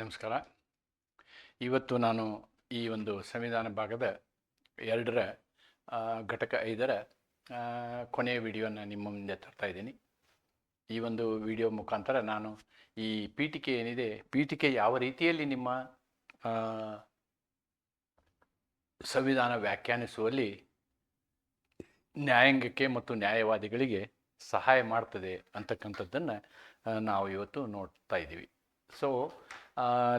ನಮಸ್ಕಾರ. ಇವತ್ತು ನಾನು ಈ ಒಂದು ಸಂವಿಧಾನ ಭಾಗದ ಎರಡರ ಘಟಕ ಐದರ ಕೊನೆಯ ವಿಡಿಯೋನ ನಿಮ್ಮ ಮುಂದೆ ತರ್ತಾ ಇದ್ದೀನಿ. ಈ ಒಂದು ವಿಡಿಯೋ ಮುಖಾಂತರ ನಾನು ಈ ಪೀಠಿಕೆ ಏನಿದೆ, ಪೀಠಿಕೆ ಯಾವ ರೀತಿಯಲ್ಲಿ ನಿಮ್ಮ ಸಂವಿಧಾನ ವ್ಯಾಖ್ಯಾನಿಸುವಲ್ಲಿ ನ್ಯಾಯಾಂಗಕ್ಕೆ ಮತ್ತು ನ್ಯಾಯವಾದಿಗಳಿಗೆ ಸಹಾಯ ಮಾಡ್ತದೆ ಅಂತಕ್ಕಂಥದ್ದನ್ನು ನಾವು ಇವತ್ತು ನೋಡ್ತಾ ಇದ್ದೀವಿ. So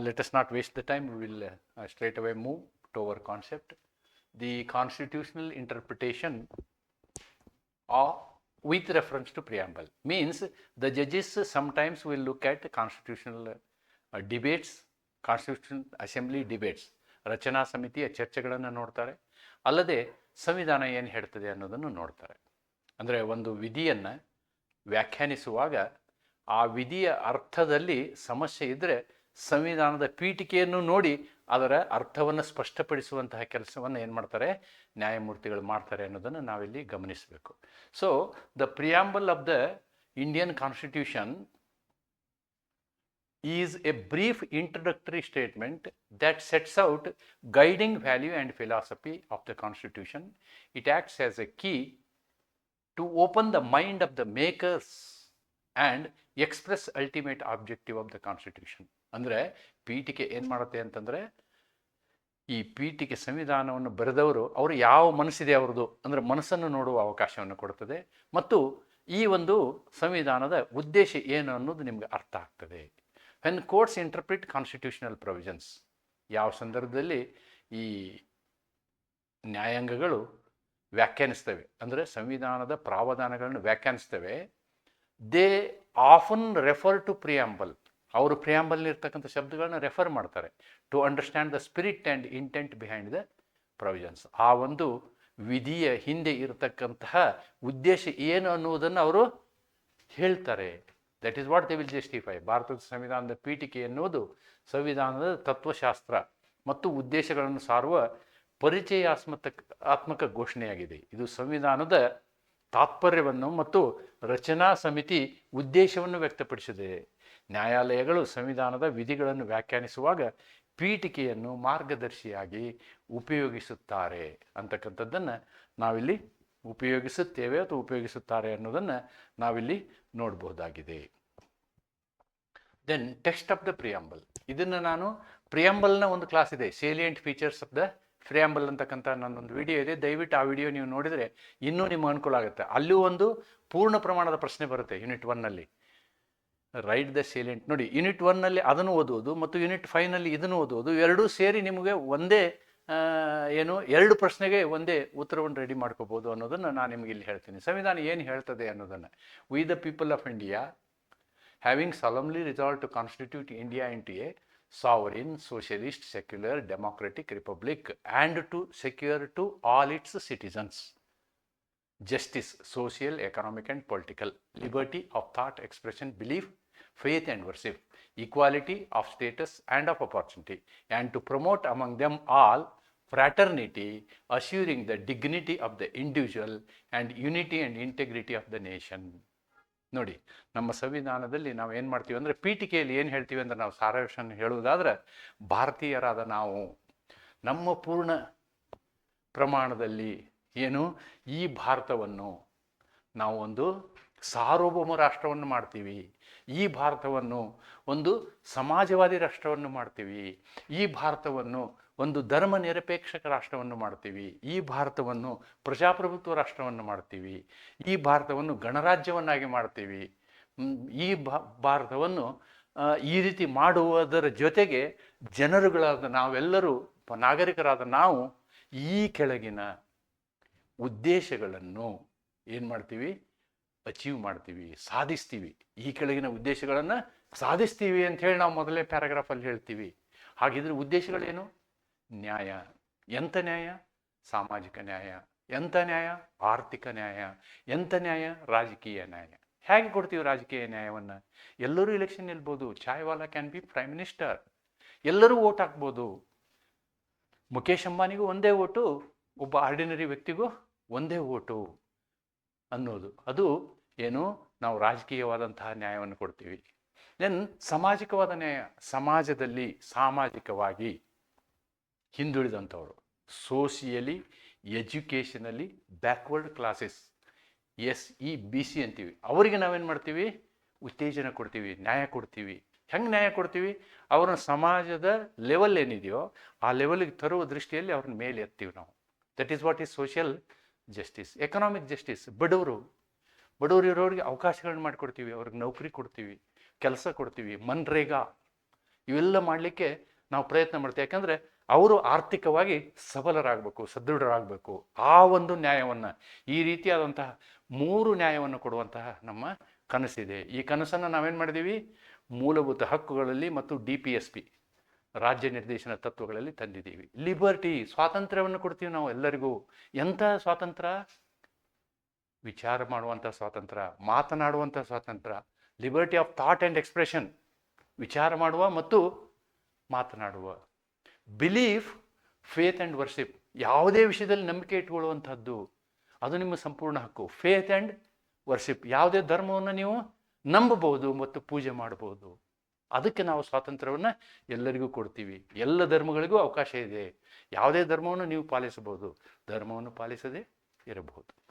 let us not waste the time we will uh, straight away move to our concept the constitutional interpretation of with reference to preamble means the judges sometimes will look at constitutional uh, debates constitutional assembly debates ರಚನಾ ಸಮಿತಿಯ ಚರ್ಚೆಗಳನ್ನು ನೋಡ್ತಾರೆ ಅಲ್ಲದೆ ಸಂವಿಧಾನ ಏನು ಹೇಳ್ತದೆ ಅನ್ನೋದನ್ನು ನೋಡ್ತಾರೆ ಅಂದರೆ ಒಂದು ವಿಧಿಯನ್ನು ವ್ಯಾಖ್ಯಾನಿಸುವಾಗ ಆ ವಿಧಿಯ ಅರ್ಥದಲ್ಲಿ ಸಮಸ್ಯೆ ಇದ್ದರೆ ಸಂವಿಧಾನದ ಪೀಠಿಕೆಯನ್ನು ನೋಡಿ ಅದರ ಅರ್ಥವನ್ನು ಸ್ಪಷ್ಟಪಡಿಸುವಂತಹ ಕೆಲಸವನ್ನು ಏನು ಮಾಡ್ತಾರೆ, ನ್ಯಾಯಮೂರ್ತಿಗಳು ಮಾಡ್ತಾರೆ ಅನ್ನೋದನ್ನು ನಾವಿಲ್ಲಿ ಗಮನಿಸಬೇಕು. So the preamble of the Indian constitution is a brief introductory statement that sets out guiding value and philosophy of the constitution it acts as a key to open the mind of the makers and express ultimate objective of the constitution. ಅಂದರೆ ಪೀಠಿಕೆ ಏನು ಮಾಡುತ್ತೆ ಅಂತಂದರೆ ಈ ಪೀಠಿಕೆ ಸಂವಿಧಾನವನ್ನು ಬರೆದವರು, ಅವರು ಯಾವ ಮನಸ್ಸಿದೆ ಅವ್ರದ್ದು ಅಂದರೆ ಮನಸ್ಸನ್ನು ನೋಡುವ ಅವಕಾಶವನ್ನು ಕೊಡುತ್ತದೆ ಮತ್ತು ಈ ಒಂದು ಸಂವಿಧಾನದ ಉದ್ದೇಶ ಏನು ಅನ್ನೋದು ನಿಮಗೆ ಅರ್ಥ ಆಗ್ತದೆ. When courts interpret constitutional provisions ಯಾವ ಸಂದರ್ಭದಲ್ಲಿ ಈ ನ್ಯಾಯಾಂಗಗಳು ವ್ಯಾಖ್ಯಾನಿಸ್ತವೆ, ಅಂದರೆ ಸಂವಿಧಾನದ ಪ್ರಾವಧಾನಗಳನ್ನು ವ್ಯಾಖ್ಯಾನಿಸ್ತವೆ they often refer to preamble ಅವರು ಪ್ರಿಯಾಂಬಲ್ನಿರ್ತಕ್ಕಂಥ ಶಬ್ದಗಳನ್ನ ರೆಫರ್ ಮಾಡ್ತಾರೆ to understand the spirit and intent behind the provisions ಆ ಒಂದು ವಿಧಿಯ ಹಿಂದೆ ಇರತಕ್ಕಂತಹ ಉದ್ದೇಶ ಏನು ಅನ್ನುವುದನ್ನು ಅವರು ಹೇಳ್ತಾರೆ. That is what they will justify ಭಾರತದ ಸಂವಿಧಾನದ ಪೀಠಿಕೆ ಎನ್ನುವುದು ಸಂವಿಧಾನದ ತತ್ವಶಾಸ್ತ್ರ ಮತ್ತು ಉದ್ದೇಶಗಳನ್ನು ಸಾರುವ ಪರಿಚಯಾತ್ಮಕ, ಆತ್ಮಕ ಘೋಷಣೆಯಾಗಿದೆ. ಇದು ಸಂವಿಧಾನದ ತಾತ್ಪರ್ಯವನ್ನು ಮತ್ತು ರಚನಾ ಸಮಿತಿ ಉದ್ದೇಶವನ್ನು ವ್ಯಕ್ತಪಡಿಸಿದೆ. ನ್ಯಾಯಾಲಯಗಳು ಸಂವಿಧಾನದ ವಿಧಿಗಳನ್ನು ವ್ಯಾಖ್ಯಾನಿಸುವಾಗ ಪೀಠಿಕೆಯನ್ನು ಮಾರ್ಗದರ್ಶಿಯಾಗಿ ಉಪಯೋಗಿಸುತ್ತಾರೆ ಅಂತಕ್ಕಂಥದ್ದನ್ನು ನಾವಿಲ್ಲಿ ಉಪಯೋಗಿಸುತ್ತೇವೆ ಅಥವಾ ಉಪಯೋಗಿಸುತ್ತಾರೆ ಅನ್ನೋದನ್ನು ನಾವಿಲ್ಲಿ ನೋಡಬಹುದಾಗಿದೆ then text of the preamble ಇದನ್ನು ನಾನು ಪ್ರಿಯಾಂಬಲ್ನ ಒಂದು ಕ್ಲಾಸ್ ಇದೆ salient features of the preamble ಅಂತಕ್ಕಂಥ ನನ್ನೊಂದು ವಿಡಿಯೋ ಇದೆ. ದಯವಿಟ್ಟು ಆ ವಿಡಿಯೋ ನೀವು ನೋಡಿದರೆ ಇನ್ನೂ ನಿಮ್ಗೆ ಅನುಕೂಲ ಆಗುತ್ತೆ. ಅಲ್ಲೂ ಒಂದು ಪೂರ್ಣ ಪ್ರಮಾಣದ ಪ್ರಶ್ನೆ ಬರುತ್ತೆ ಯೂನಿಟ್ ಒನ್ನಲ್ಲಿ ರೈಟ್ ದ ಸೇಲೆಂಟ್ ನೋಡಿ ಯೂನಿಟ್ ಒನ್ನಲ್ಲಿ ಅದನ್ನು ಓದುವುದು ಮತ್ತು ಯೂನಿಟ್ ಫೈವ್ನಲ್ಲಿ ಇದನ್ನು ಓದುವುದು ಎರಡೂ ಸೇರಿ ನಿಮಗೆ ಒಂದೇ ಏನು, ಎರಡು ಪ್ರಶ್ನೆಗೆ ಒಂದೇ ಉತ್ತರವನ್ನು ರೆಡಿ ಮಾಡ್ಕೋಬೋದು ಅನ್ನೋದನ್ನು ನಾನು ನಿಮಗೆ ಇಲ್ಲಿ ಹೇಳ್ತೀನಿ. ಸಂವಿಧಾನ ಏನು ಹೇಳ್ತದೆ ಅನ್ನೋದನ್ನು we the people of India having solemnly resolve to constitute India into a sovereign socialist secular democratic republic and to secure to all its citizens justice social economic and political liberty of thought expression belief faith, and worship, equality of status and of opportunity, and to promote among them all fraternity, assuring the dignity of the individual and unity and integrity of the nation. ನೋಡಿ ನಮ್ಮ ಸಂವಿಧಾನದಲ್ಲಿ ನಾವು ಏನು ಮಾಡ್ತೀವಿ ಅಂದರೆ ಪೀಠಿಕೆಯಲ್ಲಿ ಏನು ಹೇಳ್ತೀವಿ ಅಂದರೆ ನಾವು ಸಾರಾಂಶನ ಹೇಳುವುದಾದ್ರೆ ಭಾರತೀಯರಾದ ನಾವು ನಮ್ಮ ಪೂರ್ಣ ಪ್ರಮಾಣದಲ್ಲಿ ಏನು ಈ ಭಾರತವನ್ನು ನಾವು ಒಂದು ಸಾರ್ವಭೌಮ ರಾಷ್ಟ್ರವನ್ನು ಮಾಡ್ತೀವಿ. ಈ ಭಾರತವನ್ನು ಒಂದು ಸಮಾಜವಾದಿ ರಾಷ್ಟ್ರವನ್ನು ಮಾಡ್ತೀವಿ. ಈ ಭಾರತವನ್ನು ಒಂದು ಧರ್ಮ ನಿರಪೇಕ್ಷಕ ರಾಷ್ಟ್ರವನ್ನು ಮಾಡ್ತೀವಿ. ಈ ಭಾರತವನ್ನು ಪ್ರಜಾಪ್ರಭುತ್ವ ರಾಷ್ಟ್ರವನ್ನು ಮಾಡ್ತೀವಿ. ಈ ಭಾರತವನ್ನು ಗಣರಾಜ್ಯವನ್ನಾಗಿ ಮಾಡ್ತೀವಿ. ಈ ಭಾರತವನ್ನು ಈ ರೀತಿ ಮಾಡುವುದರ ಜೊತೆಗೆ ಜನರುಗಳಾದ ನಾವೆಲ್ಲರೂ, ನಾಗರಿಕರಾದ ನಾವು ಈ ಕೆಳಗಿನ ಉದ್ದೇಶಗಳನ್ನು ಏನು ಮಾಡ್ತೀವಿ? ಅಚೀವ್ ಮಾಡ್ತೀವಿ, ಸಾಧಿಸ್ತೀವಿ. ಈ ಕೆಳಗಿನ ಉದ್ದೇಶಗಳನ್ನು ಸಾಧಿಸ್ತೀವಿ ಅಂತ ಹೇಳಿ ನಾವು ಮೊದಲೇ ಪ್ಯಾರಾಗ್ರಾಫಲ್ಲಿ ಹೇಳ್ತೀವಿ. ಹಾಗಿದ್ರೆ ಉದ್ದೇಶಗಳೇನು? ನ್ಯಾಯ. ಎಂಥ ನ್ಯಾಯ? ಸಾಮಾಜಿಕ ನ್ಯಾಯ. ಎಂಥ ನ್ಯಾಯ? ಆರ್ಥಿಕ ನ್ಯಾಯ. ಎಂಥ ನ್ಯಾಯ? ರಾಜಕೀಯ ನ್ಯಾಯ. ಹೇಗೆ ಕೊಡ್ತೀವಿ ರಾಜಕೀಯ ನ್ಯಾಯವನ್ನು? ಎಲ್ಲರೂ election ನಿಲ್ಬೋದು. Chaiwala can be prime minister ಎಲ್ಲರೂ ಓಟ್ ಹಾಕ್ಬೋದು. ಮುಖೇಶ್ ಅಂಬಾನಿಗೂ ಒಂದೇ ಓಟು ಒಬ್ಬ ಆರ್ಡಿನರಿ ವ್ಯಕ್ತಿಗೂ ಒಂದೇ ಓಟು ಅನ್ನೋದು. ಅದು ಏನು? ನಾವು ರಾಜಕೀಯವಾದಂತಹ ನ್ಯಾಯವನ್ನು ಕೊಡ್ತೀವಿ. ದೆನ್ ಸಾಮಾಜಿಕವಾದ ನ್ಯಾಯ, ಸಮಾಜದಲ್ಲಿ ಸಾಮಾಜಿಕವಾಗಿ ಹಿಂದುಳಿದಂಥವರು socially educationally backward classes S E B C ಅಂತೀವಿ. ಅವರಿಗೆ ನಾವೇನು ಮಾಡ್ತೀವಿ? ಉತ್ತೇಜನ ಕೊಡ್ತೀವಿ, ನ್ಯಾಯ ಕೊಡ್ತೀವಿ. ಹೆಂಗೆ ನ್ಯಾಯ ಕೊಡ್ತೀವಿ? ಅವ್ರನ್ನ ಸಮಾಜದ ಲೆವೆಲ್ ಏನಿದೆಯೋ ಆ ಲೆವೆಲ್ಗೆ ತರುವ ದೃಷ್ಟಿಯಲ್ಲಿ ಅವ್ರನ್ನ ಮೇಲೆ ಎತ್ತೀವಿ ನಾವು. That is what is social justice economic justice ಬಡವರು ಬಡವರು ಇರೋರಿಗೆ ಅವಕಾಶಗಳನ್ನ ಮಾಡಿಕೊಡ್ತೀವಿ, ಅವ್ರಿಗೆ ನೌಕರಿ ಕೊಡ್ತೀವಿ, ಕೆಲಸ ಕೊಡ್ತೀವಿ, ಮನ್ರೇಗಾ. ಇವೆಲ್ಲ ಮಾಡಲಿಕ್ಕೆ ನಾವು ಪ್ರಯತ್ನ ಮಾಡ್ತೀವಿ. ಯಾಕಂದರೆ ಅವರು ಆರ್ಥಿಕವಾಗಿ ಸಬಲರಾಗಬೇಕು, ಸದೃಢರಾಗಬೇಕು. ಆ ಒಂದು ನ್ಯಾಯವನ್ನು, ಈ ರೀತಿಯಾದಂತಹ ಮೂರು ನ್ಯಾಯವನ್ನು ಕೊಡುವಂತಹ ನಮ್ಮ ಕನಸಿದೆ. ಈ ಕನಸನ್ನು ನಾವೇನು ಮಾಡಿದ್ದೀವಿ ಮೂಲಭೂತ ಹಕ್ಕುಗಳಲ್ಲಿ ಮತ್ತು ಡಿ ಪಿ ಎಸ್ ಪಿ, ರಾಜ್ಯ ನಿರ್ದೇಶನ ತತ್ವಗಳಲ್ಲಿ ತಂದಿದ್ದೀವಿ. ಲಿಬರ್ಟಿ, ಸ್ವಾತಂತ್ರ್ಯವನ್ನು ಕೊಡ್ತೀವಿ ನಾವು ಎಲ್ಲರಿಗೂ. ಎಂಥ ಸ್ವಾತಂತ್ರ್ಯ? ವಿಚಾರ ಮಾಡುವಂಥ ಸ್ವಾತಂತ್ರ್ಯ ಮಾತನಾಡುವಂಥ ಸ್ವಾತಂತ್ರ್ಯ liberty of thought and expression ವಿಚಾರ ಮಾಡುವ ಮತ್ತು ಮಾತನಾಡುವ. ಬಿಲೀಫ್ ಫೇತ್ ಆ್ಯಂಡ್ ವರ್ಷಿಪ್ ಯಾವುದೇ ವಿಷಯದಲ್ಲಿ ನಂಬಿಕೆ ಇಟ್ಕೊಳ್ಳುವಂಥದ್ದು, ಅದು ನಿಮ್ಮ ಸಂಪೂರ್ಣ ಹಕ್ಕು. ಫೇತ್ ಆ್ಯಂಡ್ ವರ್ಷಿಪ್ ಯಾವುದೇ ಧರ್ಮವನ್ನು ನೀವು ನಂಬಬಹುದು ಮತ್ತು ಪೂಜೆ ಮಾಡಬಹುದು. ಅದಕ್ಕೆ ನಾವು ಸ್ವಾತಂತ್ರ್ಯವನ್ನು ಎಲ್ಲರಿಗೂ ಕೊಡ್ತೀವಿ. ಎಲ್ಲ ಧರ್ಮಗಳಿಗೂ ಅವಕಾಶ ಇದೆ. ಯಾವುದೇ ಧರ್ಮವನ್ನು ನೀವು ಪಾಲಿಸಬಹುದು. ಧರ್ಮವನ್ನು ಪಾಲಿಸದೇ ಇರಬಹುದು.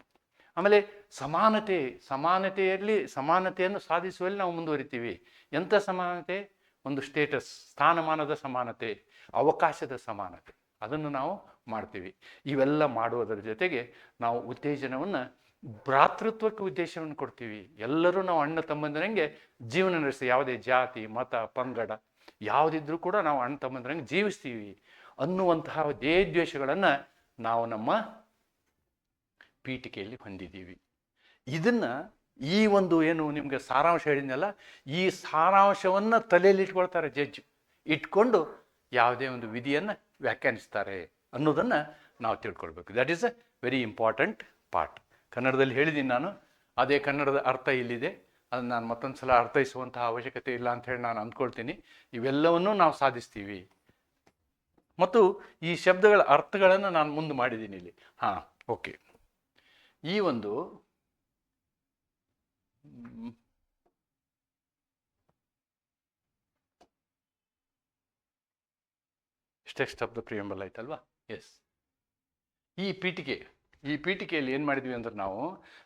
ಆಮೇಲೆ ಸಮಾನತೆ, ಸಮಾನತೆಯಲ್ಲಿ ಸಮಾನತೆಯನ್ನು ಸಾಧಿಸುವಲ್ಲಿ ನಾವು ಮುಂದುವರಿತೀವಿ. ಎಂಥ ಸಮಾನತೆ? ಒಂದು ಸ್ಟೇಟಸ್ ಸ್ಥಾನಮಾನದ ಸಮಾನತೆ, ಅವಕಾಶದ ಸಮಾನತೆ. ಅದನ್ನು ನಾವು ಮಾಡ್ತೀವಿ. ಇವೆಲ್ಲ ಮಾಡುವುದರ ಜೊತೆಗೆ ನಾವು ಉತ್ತೇಜನವನ್ನು, ಭ್ರಾತೃತ್ವಕ್ಕೆ ಉದ್ದೇಶವನ್ನು ಕೊಡ್ತೀವಿ. ಎಲ್ಲರೂ ನಾವು ಅಣ್ಣ ತಮ್ಮಂದಿರಂಗೆ ಜೀವನ ನಡೆಸಿ ಯಾವುದೇ ಜಾತಿ, ಮತ, ಪಂಗಡ, ಯಾವುದಿದ್ರೂ ಕೂಡ ನಾವು ಅಣ್ಣ ತಮ್ಮಂದಿರಂಗೆ ಜೀವಿಸ್ತೀವಿ ಅನ್ನುವಂತಹ ಧ್ಯೇಯೋದ್ದೇಶಗಳನ್ನು ನಾವು ನಮ್ಮ ಪೀಠಿಕೆಯಲ್ಲಿ ಹೊಂದಿದ್ದೀವಿ. ಇದನ್ನು ಈ ಒಂದು ಏನು ನಿಮಗೆ ಸಾರಾಂಶ ಹೇಳಿದ್ನಲ್ಲ, ಈ ಸಾರಾಂಶವನ್ನು ತಲೆಯಲ್ಲಿ ಇಟ್ಕೊಳ್ತಾರೆ ಜಡ್ಜ್ ಇಟ್ಕೊಂಡು ಯಾವುದೇ ಒಂದು ವಿಧಿಯನ್ನು ವ್ಯಾಖ್ಯಾನಿಸ್ತಾರೆ ಅನ್ನೋದನ್ನು ನಾವು ತಿಳ್ಕೊಳ್ಬೇಕು. That is a very important part ಕನ್ನಡದಲ್ಲಿ ಹೇಳಿದ್ದೀನಿ ನಾನು. ಅದೇ ಕನ್ನಡದ ಅರ್ಥ ಇಲ್ಲಿದೆ. ಅದನ್ನು ನಾನು ಮತ್ತೊಂದು ಸಲ ಅರ್ಥೈಸುವಂತಹ ಅವಶ್ಯಕತೆ ಇಲ್ಲ ಅಂತ ಹೇಳಿ ನಾನು ಅಂದ್ಕೊಳ್ತೀನಿ. ಇವೆಲ್ಲವನ್ನೂ ನಾವು ಸಾಧಿಸ್ತೀವಿ. ಮತ್ತು ಈ ಶಬ್ದಗಳ ಅರ್ಥಗಳನ್ನು ನಾನು ಮುಂದೆ ಮಾಡಿದ್ದೀನಿ ಇಲ್ಲಿ. ಹಾಂ ಓಕೆ ಈ ಒಂದು ಟೆಕ್ಸ್ಟ್ ಆಫ್ ದ ಪ್ರಿಯಂಬಲ್ ಆಯ್ತಲ್ವಾ? ಎಸ್ ಈ ಪೀಠಿಕೆ ಈ ಪೀಠಿಕೆಯಲ್ಲಿ ಏನು ಮಾಡಿದ್ವಿ ಅಂದ್ರೆ ನಾವು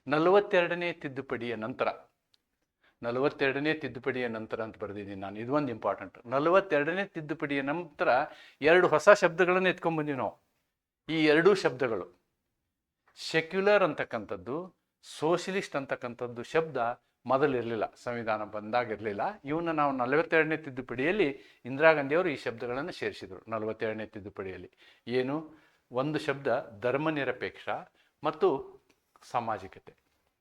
ನಲವತ್ತೆರಡನೇ ತಿದ್ದುಪಡಿಯ ನಂತರ ನಲವತ್ತೆರಡನೇ ತಿದ್ದುಪಡಿಯ ನಂತರ ಅಂತ ಬರೆದಿದ್ದೀನಿ ನಾನು. ಇದು ಒಂದು ಇಂಪಾರ್ಟೆಂಟ್ ನಲವತ್ತೆರಡನೇ ತಿದ್ದುಪಡಿಯ ನಂತರ ಎರಡು ಹೊಸ ಶಬ್ದಗಳನ್ನು ಎತ್ಕೊಂಡ್ಬಂದಿವಿ ನಾವು. ಈ ಎರಡೂ ಶಬ್ದಗಳು ಸೆಕ್ಯುಲರ್ ಅಂತಕ್ಕಂಥದ್ದು ಸೋಷಿಯಲಿಸ್ಟ್ ಅಂತಕ್ಕಂಥದ್ದು ಶಬ್ದ ಮೊದಲಿರಲಿಲ್ಲ, ಸಂವಿಧಾನ ಬಂದಾಗಿರಲಿಲ್ಲ. ಇವನ್ನ ನಾವು ನಲವತ್ತೆರಡನೇ ತಿದ್ದುಪಡಿಯಲ್ಲಿ ಇಂದಿರಾ ಗಾಂಧಿಯವರು ಈ ಶಬ್ದಗಳನ್ನು ಸೇರಿಸಿದರು, ನಲವತ್ತೆರಡನೇ ತಿದ್ದುಪಡಿಯಲ್ಲಿ. ಏನು? ಒಂದು ಶಬ್ದ ಧರ್ಮನಿರಪೇಕ್ಷ ಮತ್ತು ಸಾಮಾಜಿಕತೆ,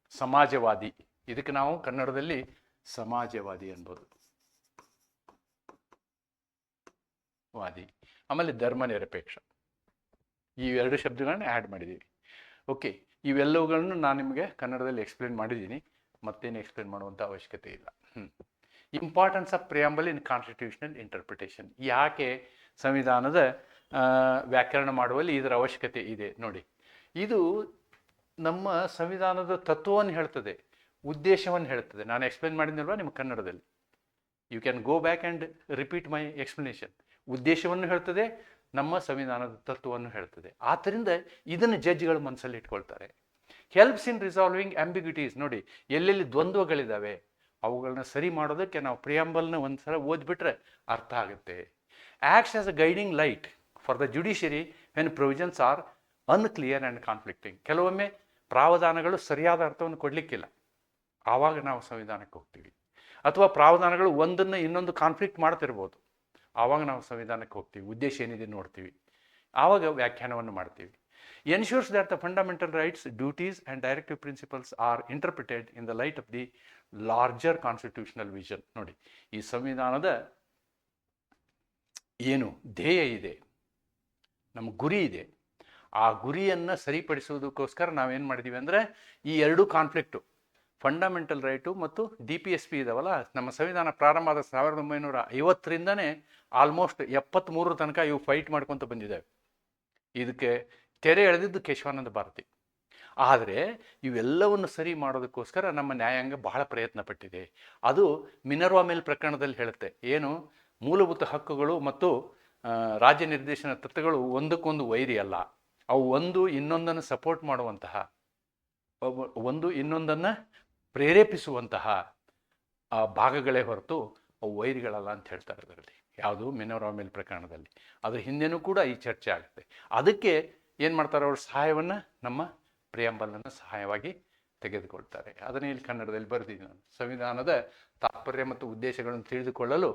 ಸಮಾಜವಾದಿ. ಇದಕ್ಕೆ ನಾವು ಕನ್ನಡದಲ್ಲಿ ಸಮಾಜವಾದಿ ಅನ್ಬೋದು. ವಾದಿ. ಆಮೇಲೆ ಧರ್ಮನಿರಪೇಕ್ಷ ಈ ಎರಡು ಶಬ್ದಗಳನ್ನ ಆ್ಯಡ್ ಮಾಡಿದ್ದೀವಿ ಓಕೆ ಇವೆಲ್ಲವುಗಳನ್ನು ನಾನು ನಿಮಗೆ ಕನ್ನಡದಲ್ಲಿ ಎಕ್ಸ್ಪ್ಲೇನ್ ಮಾಡಿದ್ದೀನಿ. ಮತ್ತೇನು ಎಕ್ಸ್ಪ್ಲೇನ್ ಮಾಡುವಂಥ ಅವಶ್ಯಕತೆ ಇಲ್ಲ. Importance of preamble in constitutional interpretation ಯಾಕೆ ಸಂವಿಧಾನದ ವ್ಯಾಕರಣ ಮಾಡುವಲ್ಲಿ ಇದರ ಅವಶ್ಯಕತೆ ಇದೆ ನೋಡಿ. ಇದು ನಮ್ಮ ಸಂವಿಧಾನದ ತತ್ವವನ್ನು ಹೇಳ್ತದೆ, ಉದ್ದೇಶವನ್ನು ಹೇಳ್ತದೆ. ನಾನು ಎಕ್ಸ್ಪ್ಲೇನ್ ಮಾಡಿದ್ನಲ್ವಾ ನಿಮ್ಮ ಕನ್ನಡದಲ್ಲಿ? You can go back and repeat my explanation ಉದ್ದೇಶವನ್ನು ಹೇಳ್ತದೆ ನಮ್ಮ ಸಂವಿಧಾನದ ತತ್ವವನ್ನು ಹೇಳ್ತದೆ. ಆದ್ದರಿಂದ ಇದನ್ನು ಜಡ್ಜ್ಗಳು ಮನಸ್ಸಲ್ಲಿ ಇಟ್ಕೊಳ್ತಾರೆ. ಹೆಲ್ಪ್ಸ್ ಇನ್ ರಿಸಾಲ್ವಿಂಗ್ ಆಂಬಿಗ್ಯುಟೀಸ್ ನೋಡಿ, ಎಲ್ಲೆಲ್ಲಿ ದ್ವಂದ್ವಗಳಿದ್ದಾವೆ ಅವುಗಳನ್ನ ಸರಿ ಮಾಡೋದಕ್ಕೆ ನಾವು ಪ್ರಿಯಾಂಬಲ್ನ ಒಂದು ಸಲ ಓದ್ಬಿಟ್ರೆ ಅರ್ಥ ಆಗುತ್ತೆ. Acts as a guiding light for the judiciary when provisions are unclear and conflicting ಕೆಲವೊಮ್ಮೆ ಪ್ರಾವಧಾನಗಳು ಸರಿಯಾದ ಅರ್ಥವನ್ನು ಕೊಡಲಿಕ್ಕಿಲ್ಲ. ಆವಾಗ ನಾವು ಸಂವಿಧಾನಕ್ಕೆ ಹೋಗ್ತೀವಿ. ಅಥವಾ ಪ್ರಾವಧಾನಗಳು ಒಂದನ್ನು ಇನ್ನೊಂದು ಕಾನ್ಫ್ಲಿಕ್ಟ್ ಮಾಡ್ತಿರ್ಬೋದು. ಆವಾಗ ನಾವು ಸಂವಿಧಾನಕ್ಕೆ ಹೋಗ್ತೀವಿ. ಉದ್ದೇಶ ಏನಿದೆ ನೋಡ್ತೀವಿ. ಆವಾಗ ವ್ಯಾಖ್ಯಾನವನ್ನು ಮಾಡ್ತೀವಿ. Ensures that the fundamental rights duties and directive principles are interpreted in the light of the larger constitutional vision ನೋಡಿ, ಈ ಸಂವಿಧಾನದ ಏನು ಧ್ಯೇಯ ಇದೆ, ನಮ್ಮ ಗುರಿ ಇದೆ. ಆ ಗುರಿಯನ್ನು ಸರಿಪಡಿಸುವುದಕ್ಕೋಸ್ಕರ ನಾವೇನು ಮಾಡಿದ್ದೀವಿ ಅಂದರೆ ಈ ಎರಡೂ ಕಾನ್ಫ್ಲಿಕ್ಟು ಫಂಡಮೆಂಟಲ್ ರೈಟು ಮತ್ತು ಡಿ ಪಿ ಎಸ್ ಪಿ ಇದಾವಲ್ಲ, ನಮ್ಮ ಸಂವಿಧಾನ ಪ್ರಾರಂಭ ಆದ ಸಾವಿರದ ಒಂಬೈನೂರ ಐವತ್ತರಿಂದನೇ ಆಲ್ಮೋಸ್ಟ್ ಎಪ್ಪತ್ತ್ಮೂರರ ತನಕ ಇವು ಫೈಟ್ ಮಾಡ್ಕೊತ ಬಂದಿದ್ದಾವೆ ಇದಕ್ಕೆ ತೆರೆ ಎಳೆದಿದ್ದು ಕೇಶವಾನಂದ ಭಾರತಿ. ಆದರೆ ಇವೆಲ್ಲವನ್ನು ಸರಿ ಮಾಡೋದಕ್ಕೋಸ್ಕರ ನಮ್ಮ ನ್ಯಾಯಾಂಗ ಬಹಳ ಪ್ರಯತ್ನ ಪಟ್ಟಿದೆ. ಅದು ಮಿನರ್ವಾ ಮೇಲ್ ಪ್ರಕರಣದಲ್ಲಿ ಹೇಳುತ್ತೆ. ಏನು? ಮೂಲಭೂತ ಹಕ್ಕುಗಳು ಮತ್ತು ರಾಜ್ಯ ನಿರ್ದೇಶನ ತತ್ವಗಳು ಒಂದಕ್ಕೊಂದು ವೈರಿ ಅಲ್ಲ. ಅವು ಒಂದು ಇನ್ನೊಂದನ್ನು ಸಪೋರ್ಟ್ ಮಾಡುವಂತಹ ಒಂದು ಇನ್ನೊಂದನ್ನು ಪ್ರೇರೇಪಿಸುವಂತಹ ಭಾಗಗಳೇ ಹೊರತು ಅವು ವೈರಿಗಳಲ್ಲ ಅಂತ ಹೇಳ್ತಾರೆ ಅದರಲ್ಲಿ ಯಾವುದು? ಮಿನೋರಾಮಿಲ್ ಪ್ರಕರಣದಲ್ಲಿ. ಅದ್ರ ಹಿಂದೆನೂ ಕೂಡ ಈ ಚರ್ಚೆ ಆಗುತ್ತೆ. ಅದಕ್ಕೆ ಏನು ಮಾಡ್ತಾರೆ ಅವ್ರ? ಸಹಾಯವನ್ನು ನಮ್ಮ ಪ್ರಿಯಾಂಬಲನ್ನು ಸಹಾಯವಾಗಿ ತೆಗೆದುಕೊಳ್ತಾರೆ. ಅದನ್ನೇ ಇಲ್ಲಿ ಕನ್ನಡದಲ್ಲಿ ಬರೆದಿದ್ದೀನಿ ನಾನು. ಸಂವಿಧಾನದ ತಾತ್ಪರ್ಯ ಮತ್ತು ಉದ್ದೇಶಗಳನ್ನು ತಿಳಿದುಕೊಳ್ಳಲು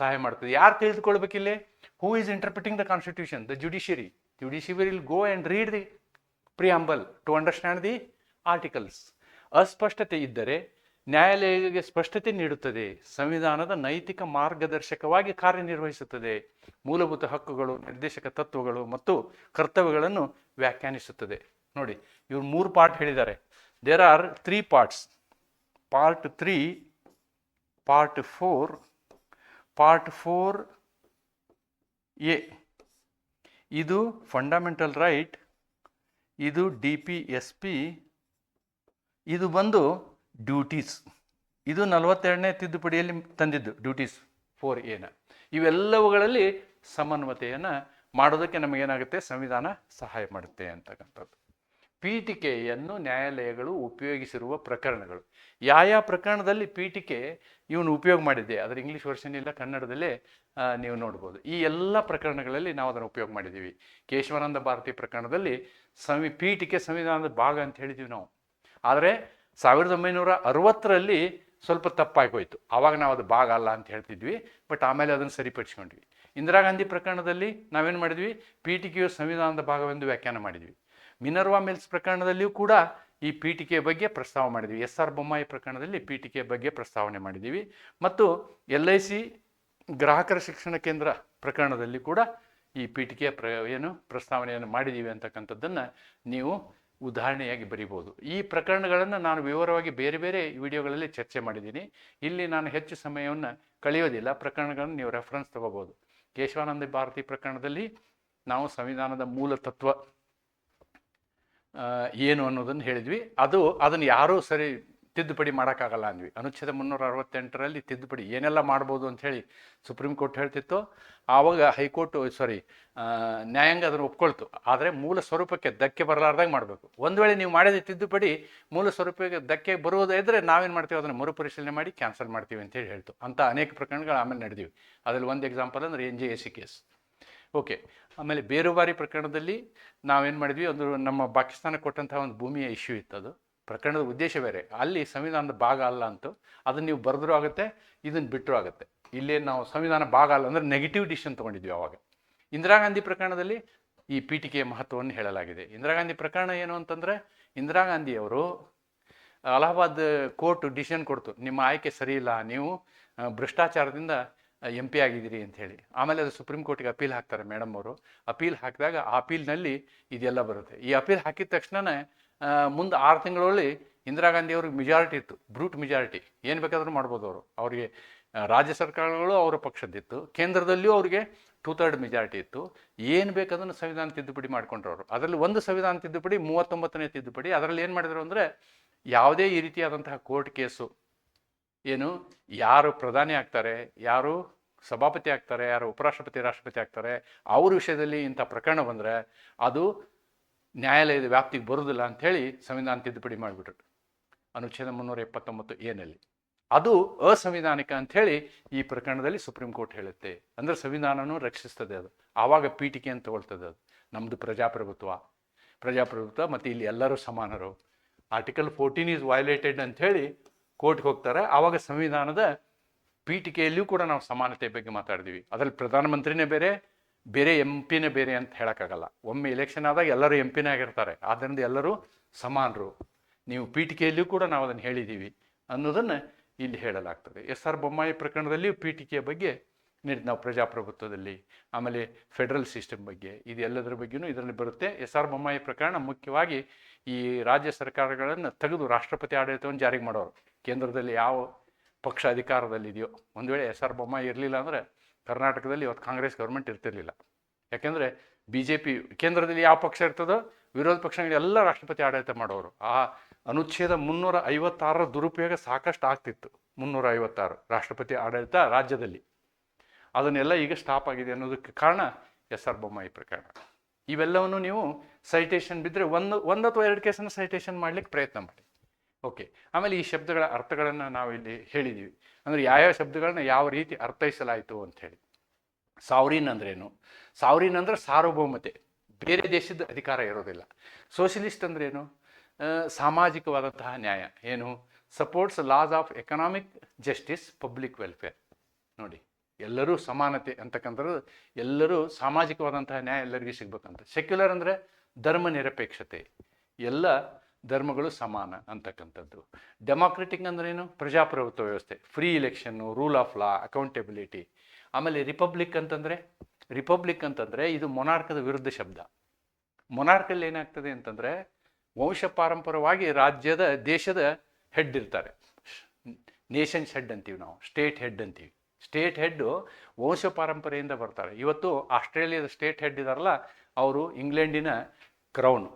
ಸಹಾಯ ಮಾಡ್ತದೆ. ಯಾರು ತಿಳಿದುಕೊಳ್ಬೇಕಿಲ್ಲಿ? Who is interpreting the constitution the judiciary judiciary will go and read the preamble to understand the articles ಅಸ್ಪಷ್ಟತೆ ಇದ್ದರೆ ನ್ಯಾಯಾಲಯಕ್ಕೆ ಸ್ಪಷ್ಟತೆ ನೀಡುತ್ತದೆ. ಸಂವಿಧಾನದ ನೈತಿಕ ಮಾರ್ಗದರ್ಶಕವಾಗಿ ಕಾರ್ಯನಿರ್ವಹಿಸುತ್ತದೆ. ಮೂಲಭೂತ ಹಕ್ಕುಗಳು, ನಿರ್ದೇಶಕ ತತ್ವಗಳು ಮತ್ತು ಕರ್ತವ್ಯಗಳನ್ನು ವ್ಯಾಖ್ಯಾನಿಸುತ್ತದೆ. ನೋಡಿ, ಇವರು ಮೂರು ಪಾರ್ಟ್ ಹೇಳಿದ್ದಾರೆ. There are three parts part three part four part four A ಇದು ಫಂಡಮೆಂಟಲ್ ರೈಟ್ ಇದು ಡಿ ಪಿ ಎಸ್ ಪಿ ಇದು ಬಂದು ಡ್ಯೂಟೀಸ್ ಇದು ನಲವತ್ತೆರಡನೇ ತಿದ್ದುಪಡಿಯಲ್ಲಿ ತಂದಿದ್ದು ಡ್ಯೂಟೀಸ್ ಫೋರ್ ಏನ ಇವೆಲ್ಲವುಗಳಲ್ಲಿ ಸಮನ್ವತೆಯನ್ನು ಮಾಡೋದಕ್ಕೆ ನಮಗೇನಾಗುತ್ತೆ? ಸಂವಿಧಾನ ಸಹಾಯ ಮಾಡುತ್ತೆ ಅಂತಕ್ಕಂಥದ್ದು. ಪೀಠಿಕೆಯನ್ನು ನ್ಯಾಯಾಲಯಗಳು ಉಪಯೋಗಿಸಿರುವ ಪ್ರಕರಣಗಳು. ಯಾವ ಯಾವ ಪ್ರಕರಣದಲ್ಲಿ ಪೀಠಿಕೆ ಇವನು ಉಪಯೋಗ ಮಾಡಿದ್ದೆ? ಅದರ ಇಂಗ್ಲೀಷ್ ವರ್ಷನ್ ಇಲ್ಲ, ಕನ್ನಡದಲ್ಲೇ ನೀವು ನೋಡ್ಬೋದು. ಈ ಎಲ್ಲ ಪ್ರಕರಣಗಳಲ್ಲಿ ನಾವು ಅದನ್ನು ಉಪಯೋಗ ಮಾಡಿದ್ದೀವಿ. ಕೇಶವಾನಂದ ಭಾರತಿ ಪ್ರಕರಣದಲ್ಲಿ ಸಂವಿ, ಪೀಠಿಕೆ ಸಂವಿಧಾನದ ಭಾಗ ಅಂತ ಹೇಳಿದ್ದೀವಿ ನಾವು. ಆದರೆ ಸಾವಿರದ ಒಂಬೈನೂರ ಅರವತ್ತರಲ್ಲಿ ಸ್ವಲ್ಪ ತಪ್ಪಾಗಿ ಹೋಯಿತು ಆವಾಗ ನಾವು ಅದು ಭಾಗ ಅಲ್ಲ ಅಂತ ಹೇಳ್ತಿದ್ವಿ, ಬಟ್ ಆಮೇಲೆ ಅದನ್ನು ಸರಿಪಡಿಸ್ಕೊಂಡ್ವಿ. ಇಂದಿರಾ ಗಾಂಧಿ ಪ್ರಕರಣದಲ್ಲಿ ನಾವೇನು ಮಾಡಿದ್ವಿ? ಪೀಠಿಕೆಯು ಸಂವಿಧಾನದ ಭಾಗವೆಂದು ವ್ಯಾಖ್ಯಾನ ಮಾಡಿದ್ವಿ. ಮಿನರ್ವಾ ಮಿಲ್ಸ್ ಪ್ರಕರಣದಲ್ಲಿಯೂ ಕೂಡ ಈ ಪೀಠಿಕೆ ಬಗ್ಗೆ ಪ್ರಸ್ತಾವ ಮಾಡಿದ್ವಿ. ಎಸ್ ಆರ್ ಬೊಮ್ಮಾಯಿ ಪ್ರಕರಣದಲ್ಲಿ ಪೀಠಿಕೆ ಬಗ್ಗೆ ಪ್ರಸ್ತಾವನೆ ಮಾಡಿದ್ದೀವಿ. ಮತ್ತು ಎಲ್ ಐ ಸಿ ಗ್ರಾಹಕರ ಶಿಕ್ಷಣ ಕೇಂದ್ರ ಪ್ರಕರಣದಲ್ಲಿ ಕೂಡ ಈ ಪೀಠಿಕೆಯ ಪ್ರ ಏನು ಪ್ರಸ್ತಾವನೆಯನ್ನು ಮಾಡಿದ್ದೀವಿ ಅಂತಕ್ಕಂಥದ್ದನ್ನು ನೀವು ಉದಾಹರಣೆಯಾಗಿ ಬರಿಬೋದು ಈ ಪ್ರಕರಣಗಳನ್ನು ನಾನು ವಿವರವಾಗಿ ಬೇರೆ ಬೇರೆ ವಿಡಿಯೋಗಳಲ್ಲಿ ಚರ್ಚೆ ಮಾಡಿದ್ದೀನಿ. ಇಲ್ಲಿ ನಾನು ಹೆಚ್ಚು ಸಮಯವನ್ನು ಕಳೆಯೋದಿಲ್ಲ. ಪ್ರಕರಣಗಳನ್ನು ನೀವು ರೆಫರೆನ್ಸ್ ತಗೋಬೋದು ಕೇಶವಾನಂದ ಭಾರತಿ ಪ್ರಕರಣದಲ್ಲಿ ನಾವು ಸಂವಿಧಾನದ ಮೂಲ ತತ್ವ ಏನು ಅನ್ನೋದನ್ನು ಹೇಳಿದ್ವಿ. ಅದು ಅದನ್ನು ಯಾರೂ ಸರಿ ತಿದ್ದುಪಡಿ ಮಾಡೋಕ್ಕಾಗಲ್ಲ ಅಂದ್ವಿ. ಅನುಚ್ಛೇದ ಮುನ್ನೂರ ಅರವತ್ತೆಂಟರಲ್ಲಿ ತಿದ್ದುಪಡಿ ಏನೆಲ್ಲ ಮಾಡ್ಬೋದು ಅಂಥೇಳಿ ಸುಪ್ರೀಂ ಕೋರ್ಟ್ ಹೇಳ್ತಿತ್ತು. ಆವಾಗ ಹೈಕೋರ್ಟ್ ಸಾರಿ ನ್ಯಾಯಾಂಗ ಅದನ್ನು ಒಪ್ಕೊಳ್ತು. ಆದರೆ ಮೂಲ ಸ್ವರೂಪಕ್ಕೆ ಧಕ್ಕೆ ಬರಲಾರ್ದಂಗೆ ಮಾಡಬೇಕು. ಒಂದು ವೇಳೆ ನೀವು ಮಾಡಿದ ತಿದ್ದುಪಡಿ ಮೂಲ ಸ್ವರೂಪಕ್ಕೆ ಧಕ್ಕೆ ಬರುವುದೇ ಇದ್ದರೆ ನಾವೇನು ಮಾಡ್ತೀವಿ? ಅದನ್ನು ಮರುಪರಿಶೀಲನೆ ಮಾಡಿ ಕ್ಯಾನ್ಸಲ್ ಮಾಡ್ತೀವಿ ಅಂತೇಳಿ ಹೇಳ್ತು. ಅಂತ ಅನೇಕ ಪ್ರಕರಣಗಳು ಆಮೇಲೆ ನಡೆದಿವೆ. ಅದರಲ್ಲಿ ಒಂದು ಎಕ್ಸಾಂಪಲ್ ಅಂದರೆ N G A C case okay. ಆಮೇಲೆ ಬೇರುಬಾರಿ ಪ್ರಕರಣದಲ್ಲಿ ನಾವೇನು ಮಾಡಿದ್ವಿ? ಒಂದು ನಮ್ಮ ಪಾಕಿಸ್ತಾನ ಕೊಟ್ಟಂತಹ ಒಂದು ಭೂಮಿಯ ಇಶ್ಯೂ ಇತ್ತು ಅದು ಪ್ರಕರಣದ ಉದ್ದೇಶ ಬೇರೆ. ಅಲ್ಲಿ ಸಂವಿಧಾನದ ಭಾಗ ಅಲ್ಲ ಅಂತೂ ಅದನ್ನು ನೀವು ಬರೆದ್ರೂ ಆಗುತ್ತೆ, ಇದನ್ನು ಬಿಟ್ಟರೂ ಆಗುತ್ತೆ. ಇಲ್ಲಿ ನಾವು ಸಂವಿಧಾನ ಭಾಗ ಅಲ್ಲ ಅಂದರೆ ನೆಗೆಟಿವ್ ಡಿಸಿಷನ್ ತೊಗೊಂಡಿದ್ವಿ ಅವಾಗ. ಇಂದಿರಾ ಗಾಂಧಿ ಪ್ರಕರಣದಲ್ಲಿ ಈ ಪೀಠಿಕೆಯ ಮಹತ್ವವನ್ನು ಹೇಳಲಾಗಿದೆ. ಇಂದಿರಾ ಗಾಂಧಿ ಪ್ರಕರಣ ಏನು ಅಂತಂದರೆ, ಇಂದಿರಾ ಗಾಂಧಿಯವರು ಅಲಹಾಬಾದ್ ಕೋರ್ಟ್ ಡಿಸಿಷನ್ ಕೊಡ್ತು. ನಿಮ್ಮ ಆಯ್ಕೆ ಸರಿಯಿಲ್ಲ ನೀವು ಭ್ರಷ್ಟಾಚಾರದಿಂದ ಎಂ ಪಿ ಆಗಿದ್ದೀರಿ ಅಂತ ಹೇಳಿ. ಆಮೇಲೆ ಅದು ಸುಪ್ರೀಂ ಕೋರ್ಟಿಗೆ ಅಪೀಲ್ ಹಾಕ್ತಾರೆ ಮೇಡಮ್ ಅವರು. ಅಪೀಲ್ ಹಾಕಿದಾಗ ಆ ಅಪೀಲ್ನಲ್ಲಿ ಇದೆಲ್ಲ ಬರುತ್ತೆ. ಈ ಅಪೀಲ್ ಹಾಕಿದ ತಕ್ಷಣನೇ ಮುಂದೆ ಆರು ತಿಂಗಳಲ್ಲಿ ಇಂದಿರಾ ಗಾಂಧಿ ಅವ್ರಿಗೆ ಮೆಜಾರಿಟಿ ಇತ್ತು ಬ್ರೂಟ್ ಮೆಜಾರಿಟಿ ಏನು ಬೇಕಾದರೂ ಮಾಡ್ಬೋದು ಅವರು. ಅವರಿಗೆ ರಾಜ್ಯ ಸರ್ಕಾರಗಳು ಅವರ ಪಕ್ಷದ್ದಿತ್ತು. ಕೇಂದ್ರದಲ್ಲಿಯೂ ಅವರಿಗೆ ಟೂ ಥರ್ಡ್ ಮೆಜಾರಿಟಿ ಇತ್ತು. ಏನು ಬೇಕಾದ್ರೂ ಸಂವಿಧಾನ ತಿದ್ದುಪಡಿ ಮಾಡಿಕೊಂಡ್ರು ಅವರು ಅದರಲ್ಲಿ ಒಂದು ಸಂವಿಧಾನ ತಿದ್ದುಪಡಿ, ಮೂವತ್ತೊಂಬತ್ತನೇ ತಿದ್ದುಪಡಿ. ಅದರಲ್ಲಿ ಏನು ಮಾಡಿದರು ಅಂದರೆ ಯಾವುದೇ ಈ ರೀತಿಯಾದಂತಹ ಕೋರ್ಟ್ ಕೇಸು ಏನು, ಯಾರು ಪ್ರಧಾನಿ ಆಗ್ತಾರೆ, ಯಾರು ಸಭಾಪತಿ ಆಗ್ತಾರೆ, ಯಾರು ಉಪರಾಷ್ಟ್ರಪತಿ, ರಾಷ್ಟ್ರಪತಿ ಆಗ್ತಾರೆ, ಅವ್ರ ವಿಷಯದಲ್ಲಿ ಇಂಥ ಪ್ರಕರಣ ಬಂದರೆ ಅದು ನ್ಯಾಯಾಲಯದ ವ್ಯಾಪ್ತಿಗೆ ಬರುವುದಿಲ್ಲ ಅಂಥೇಳಿ ಸಂವಿಧಾನ ತಿದ್ದುಪಡಿ ಮಾಡಿಬಿಟ್ರು. ಅನುಚ್ಛೇದ ಮುನ್ನೂರ ಎಪ್ಪತ್ತೊಂಬತ್ತು ಏನಲ್ಲಿ ಅದು ಅಸಂವಿಧಾನಿಕ ಅಂಥೇಳಿ ಈ ಪ್ರಕರಣದಲ್ಲಿ ಸುಪ್ರೀಂ ಕೋರ್ಟ್ ಹೇಳುತ್ತೆ. ಅಂದರೆ ಸಂವಿಧಾನನೂ ರಕ್ಷಿಸ್ತದೆ ಅದು. ಆವಾಗ ಪೀಠಿಕೆ ಅಂತ ತಗೊಳ್ತದೆ ಅದು. ನಮ್ಮದು ಪ್ರಜಾಪ್ರಭುತ್ವ. ಪ್ರಜಾಪ್ರಭುತ್ವ ಮತ್ತು ಇಲ್ಲಿ ಎಲ್ಲರೂ ಸಮಾನರು. ಆರ್ಟಿಕಲ್ ಫೋರ್ಟೀನ್ ಈಸ್ ವೈಲೇಟೆಡ್ ಅಂಥೇಳಿ ಕೋರ್ಟ್ಗೆ ಹೋಗ್ತಾರೆ. ಆವಾಗ ಸಂವಿಧಾನದ ಪೀಠಿಕೆಯಲ್ಲಿಯೂ ಕೂಡ ನಾವು ಸಮಾನತೆ ಬಗ್ಗೆ ಮಾತಾಡಿದ್ವಿ ಅದರಲ್ಲಿ ಪ್ರಧಾನಮಂತ್ರಿನೇ ಬೇರೆ ಬೇರೆ ಎಂ ಪಿನೇ ಬೇರೆ ಅಂತ ಹೇಳೋಕ್ಕಾಗಲ್ಲ. ಒಮ್ಮೆ ಎಲೆಕ್ಷನ್ ಆದಾಗ ಎಲ್ಲರೂ ಎಂ ಪಿನೇ ಆಗಿರ್ತಾರೆ. ಆದ್ದರಿಂದ ಎಲ್ಲರೂ ಸಮಾನರು. ನೀವು ಪೀಠಿಕೆಯಲ್ಲಿಯೂ ಕೂಡ ನಾವು ಅದನ್ನು ಹೇಳಿದ್ದೀವಿ ಅನ್ನೋದನ್ನು ಇಲ್ಲಿ ಹೇಳಲಾಗ್ತದೆ. ಎಸ್ ಆರ್ ಬೊಮ್ಮಾಯಿ ಪ್ರಕರಣದಲ್ಲಿಯೂ ಪೀಠಿಕೆಯ ಬಗ್ಗೆ ನೀಡಿ ನಾವು ಪ್ರಜಾಪ್ರಭುತ್ವದಲ್ಲಿ, ಆಮೇಲೆ ಫೆಡರಲ್ ಸಿಸ್ಟಮ್ ಬಗ್ಗೆ ಇದೆಲ್ಲದರ ಬಗ್ಗೆಯೂ ಇದರಲ್ಲಿ ಬರುತ್ತೆ. ಎಸ್ ಆರ್ ಬೊಮ್ಮಾಯಿ ಪ್ರಕರಣ ಮುಖ್ಯವಾಗಿ ಈ ರಾಜ್ಯ ಸರ್ಕಾರಗಳನ್ನು ತೆಗೆದು ರಾಷ್ಟ್ರಪತಿ ಆಡಳಿತವನ್ನು ಜಾರಿಗೆ ಮಾಡೋರು. ಕೇಂದ್ರದಲ್ಲಿ ಯಾವ ಪಕ್ಷ ಅಧಿಕಾರದಲ್ಲಿದೆಯೋ, ಒಂದು ವೇಳೆ ಎಸ್ ಆರ್ ಬೊಮ್ಮಾಯಿ ಇರಲಿಲ್ಲ ಅಂದರೆ ಕರ್ನಾಟಕದಲ್ಲಿ ಇವತ್ತು ಕಾಂಗ್ರೆಸ್ ಗೌರ್ಮೆಂಟ್ ಇರ್ತಿರ್ಲಿಲ್ಲ. ಯಾಕೆಂದರೆ ಬಿ ಜೆ ಪಿ ಕೇಂದ್ರದಲ್ಲಿ ಯಾವ ಪಕ್ಷ ಇರ್ತದೋ, ವಿರೋಧ ಪಕ್ಷಗಳು ಎಲ್ಲ ರಾಷ್ಟ್ರಪತಿ ಆಡಳಿತ ಮಾಡೋರು. ಆ ಅನುಚ್ಛೇದ ಮುನ್ನೂರ ಐವತ್ತಾರರ ದುರುಪಯೋಗ ಸಾಕಷ್ಟು ಆಗ್ತಿತ್ತು, ಮುನ್ನೂರ ಐವತ್ತಾರು ರಾಷ್ಟ್ರಪತಿ ಆಡಳಿತ ರಾಜ್ಯದಲ್ಲಿ. ಅದನ್ನೆಲ್ಲ ಈಗ ಸ್ಟಾಪ್ ಆಗಿದೆ ಅನ್ನೋದಕ್ಕೆ ಕಾರಣ ಎಸ್ ಆರ್ ಬೊಮ್ಮಾಯಿ ಪ್ರಕರಣ. ಇವೆಲ್ಲವನ್ನು ನೀವು ಸೈಟೇಷನ್ ಬಿದ್ದರೆ ಒಂದು ಒಂದು ಅಥವಾ ಎರಡು ಕೇಸನ್ನು ಸೈಟೇಷನ್ ಮಾಡ್ಲಿಕ್ಕೆ ಪ್ರಯತ್ನ ಮಾಡಿ. ಓಕೆ ಆಮೇಲೆ ಈ ಶಬ್ದಗಳ ಅರ್ಥಗಳನ್ನು ನಾವು ಇಲ್ಲಿ ಹೇಳಿದ್ದೀವಿ ಅಂದರೆ ಯಾವ್ಯಾವ ಶಬ್ದಗಳನ್ನ ಯಾವ ರೀತಿ ಅರ್ಥೈಸಲಾಯಿತು ಅಂತ ಹೇಳಿ. ಸಾವ್ರೀನ್ ಅಂದ್ರೇನು? ಸಾವ್ರೀನ್ ಅಂದ್ರೆ ಸಾರ್ವಭೌಮತೆ. ಬೇರೆ ದೇಶದ ಅಧಿಕಾರ ಇರೋದಿಲ್ಲ. ಸೋಷಿಯಲಿಸ್ಟ್ ಅಂದ್ರೇನು? ಸಾಮಾಜಿಕವಾದಂತಹ ನ್ಯಾಯ. ಏನು? Supports laws of economic justice public welfare ನೋಡಿ, ಎಲ್ಲರೂ ಸಮಾನತೆ ಅಂತಕ್ಕಂಥದ್ದು, ಎಲ್ಲರೂ ಸಾಮಾಜಿಕವಾದಂತಹ ನ್ಯಾಯ ಎಲ್ಲರಿಗೂ ಸಿಗ್ಬೇಕಂತ. ಸೆಕ್ಯುಲರ್ ಅಂದರೆ ಧರ್ಮ ನಿರಪೇಕ್ಷತೆ. ಎಲ್ಲ ಧರ್ಮಗಳು ಸಮಾನ ಅಂತಕ್ಕಂಥದ್ದು. ಡೆಮಾಕ್ರೆಟಿಕ್ ಅಂದ್ರೇನು ಪ್ರಜಾಪ್ರಭುತ್ವ ವ್ಯವಸ್ಥೆ free election rule of law accountability ಆಮೇಲೆ ರಿಪಬ್ಲಿಕ್ ಅಂತಂದರೆ? ರಿಪಬ್ಲಿಕ್ ಅಂತಂದರೆ ಇದು ಮೊನಾರ್ಕದ ವಿರುದ್ಧ ಶಬ್ದ. ಮೊನಾರ್ಕಲ್ಲಿ ಏನಾಗ್ತದೆ ಅಂತಂದರೆ, ವಂಶ ಪಾರಂಪರವಾಗಿ ರಾಜ್ಯದ, ದೇಶದ ಹೆಡ್ ಇರ್ತಾರೆ. ನೇಷನ್ಸ್ ಹೆಡ್ ಅಂತೀವಿ ನಾವು ಸ್ಟೇಟ್ ಹೆಡ್ ಅಂತೀವಿ. ಸ್ಟೇಟ್ ಹೆಡ್ಡು ವಂಶ ಪಾರಂಪರೆಯಿಂದ ಬರ್ತಾರೆ. ಇವತ್ತು ಆಸ್ಟ್ರೇಲಿಯಾದ ಸ್ಟೇಟ್ ಹೆಡ್ ಇದಾರಲ್ಲ, ಅವರು ಇಂಗ್ಲೆಂಡಿನ ಕ್ರೌನ್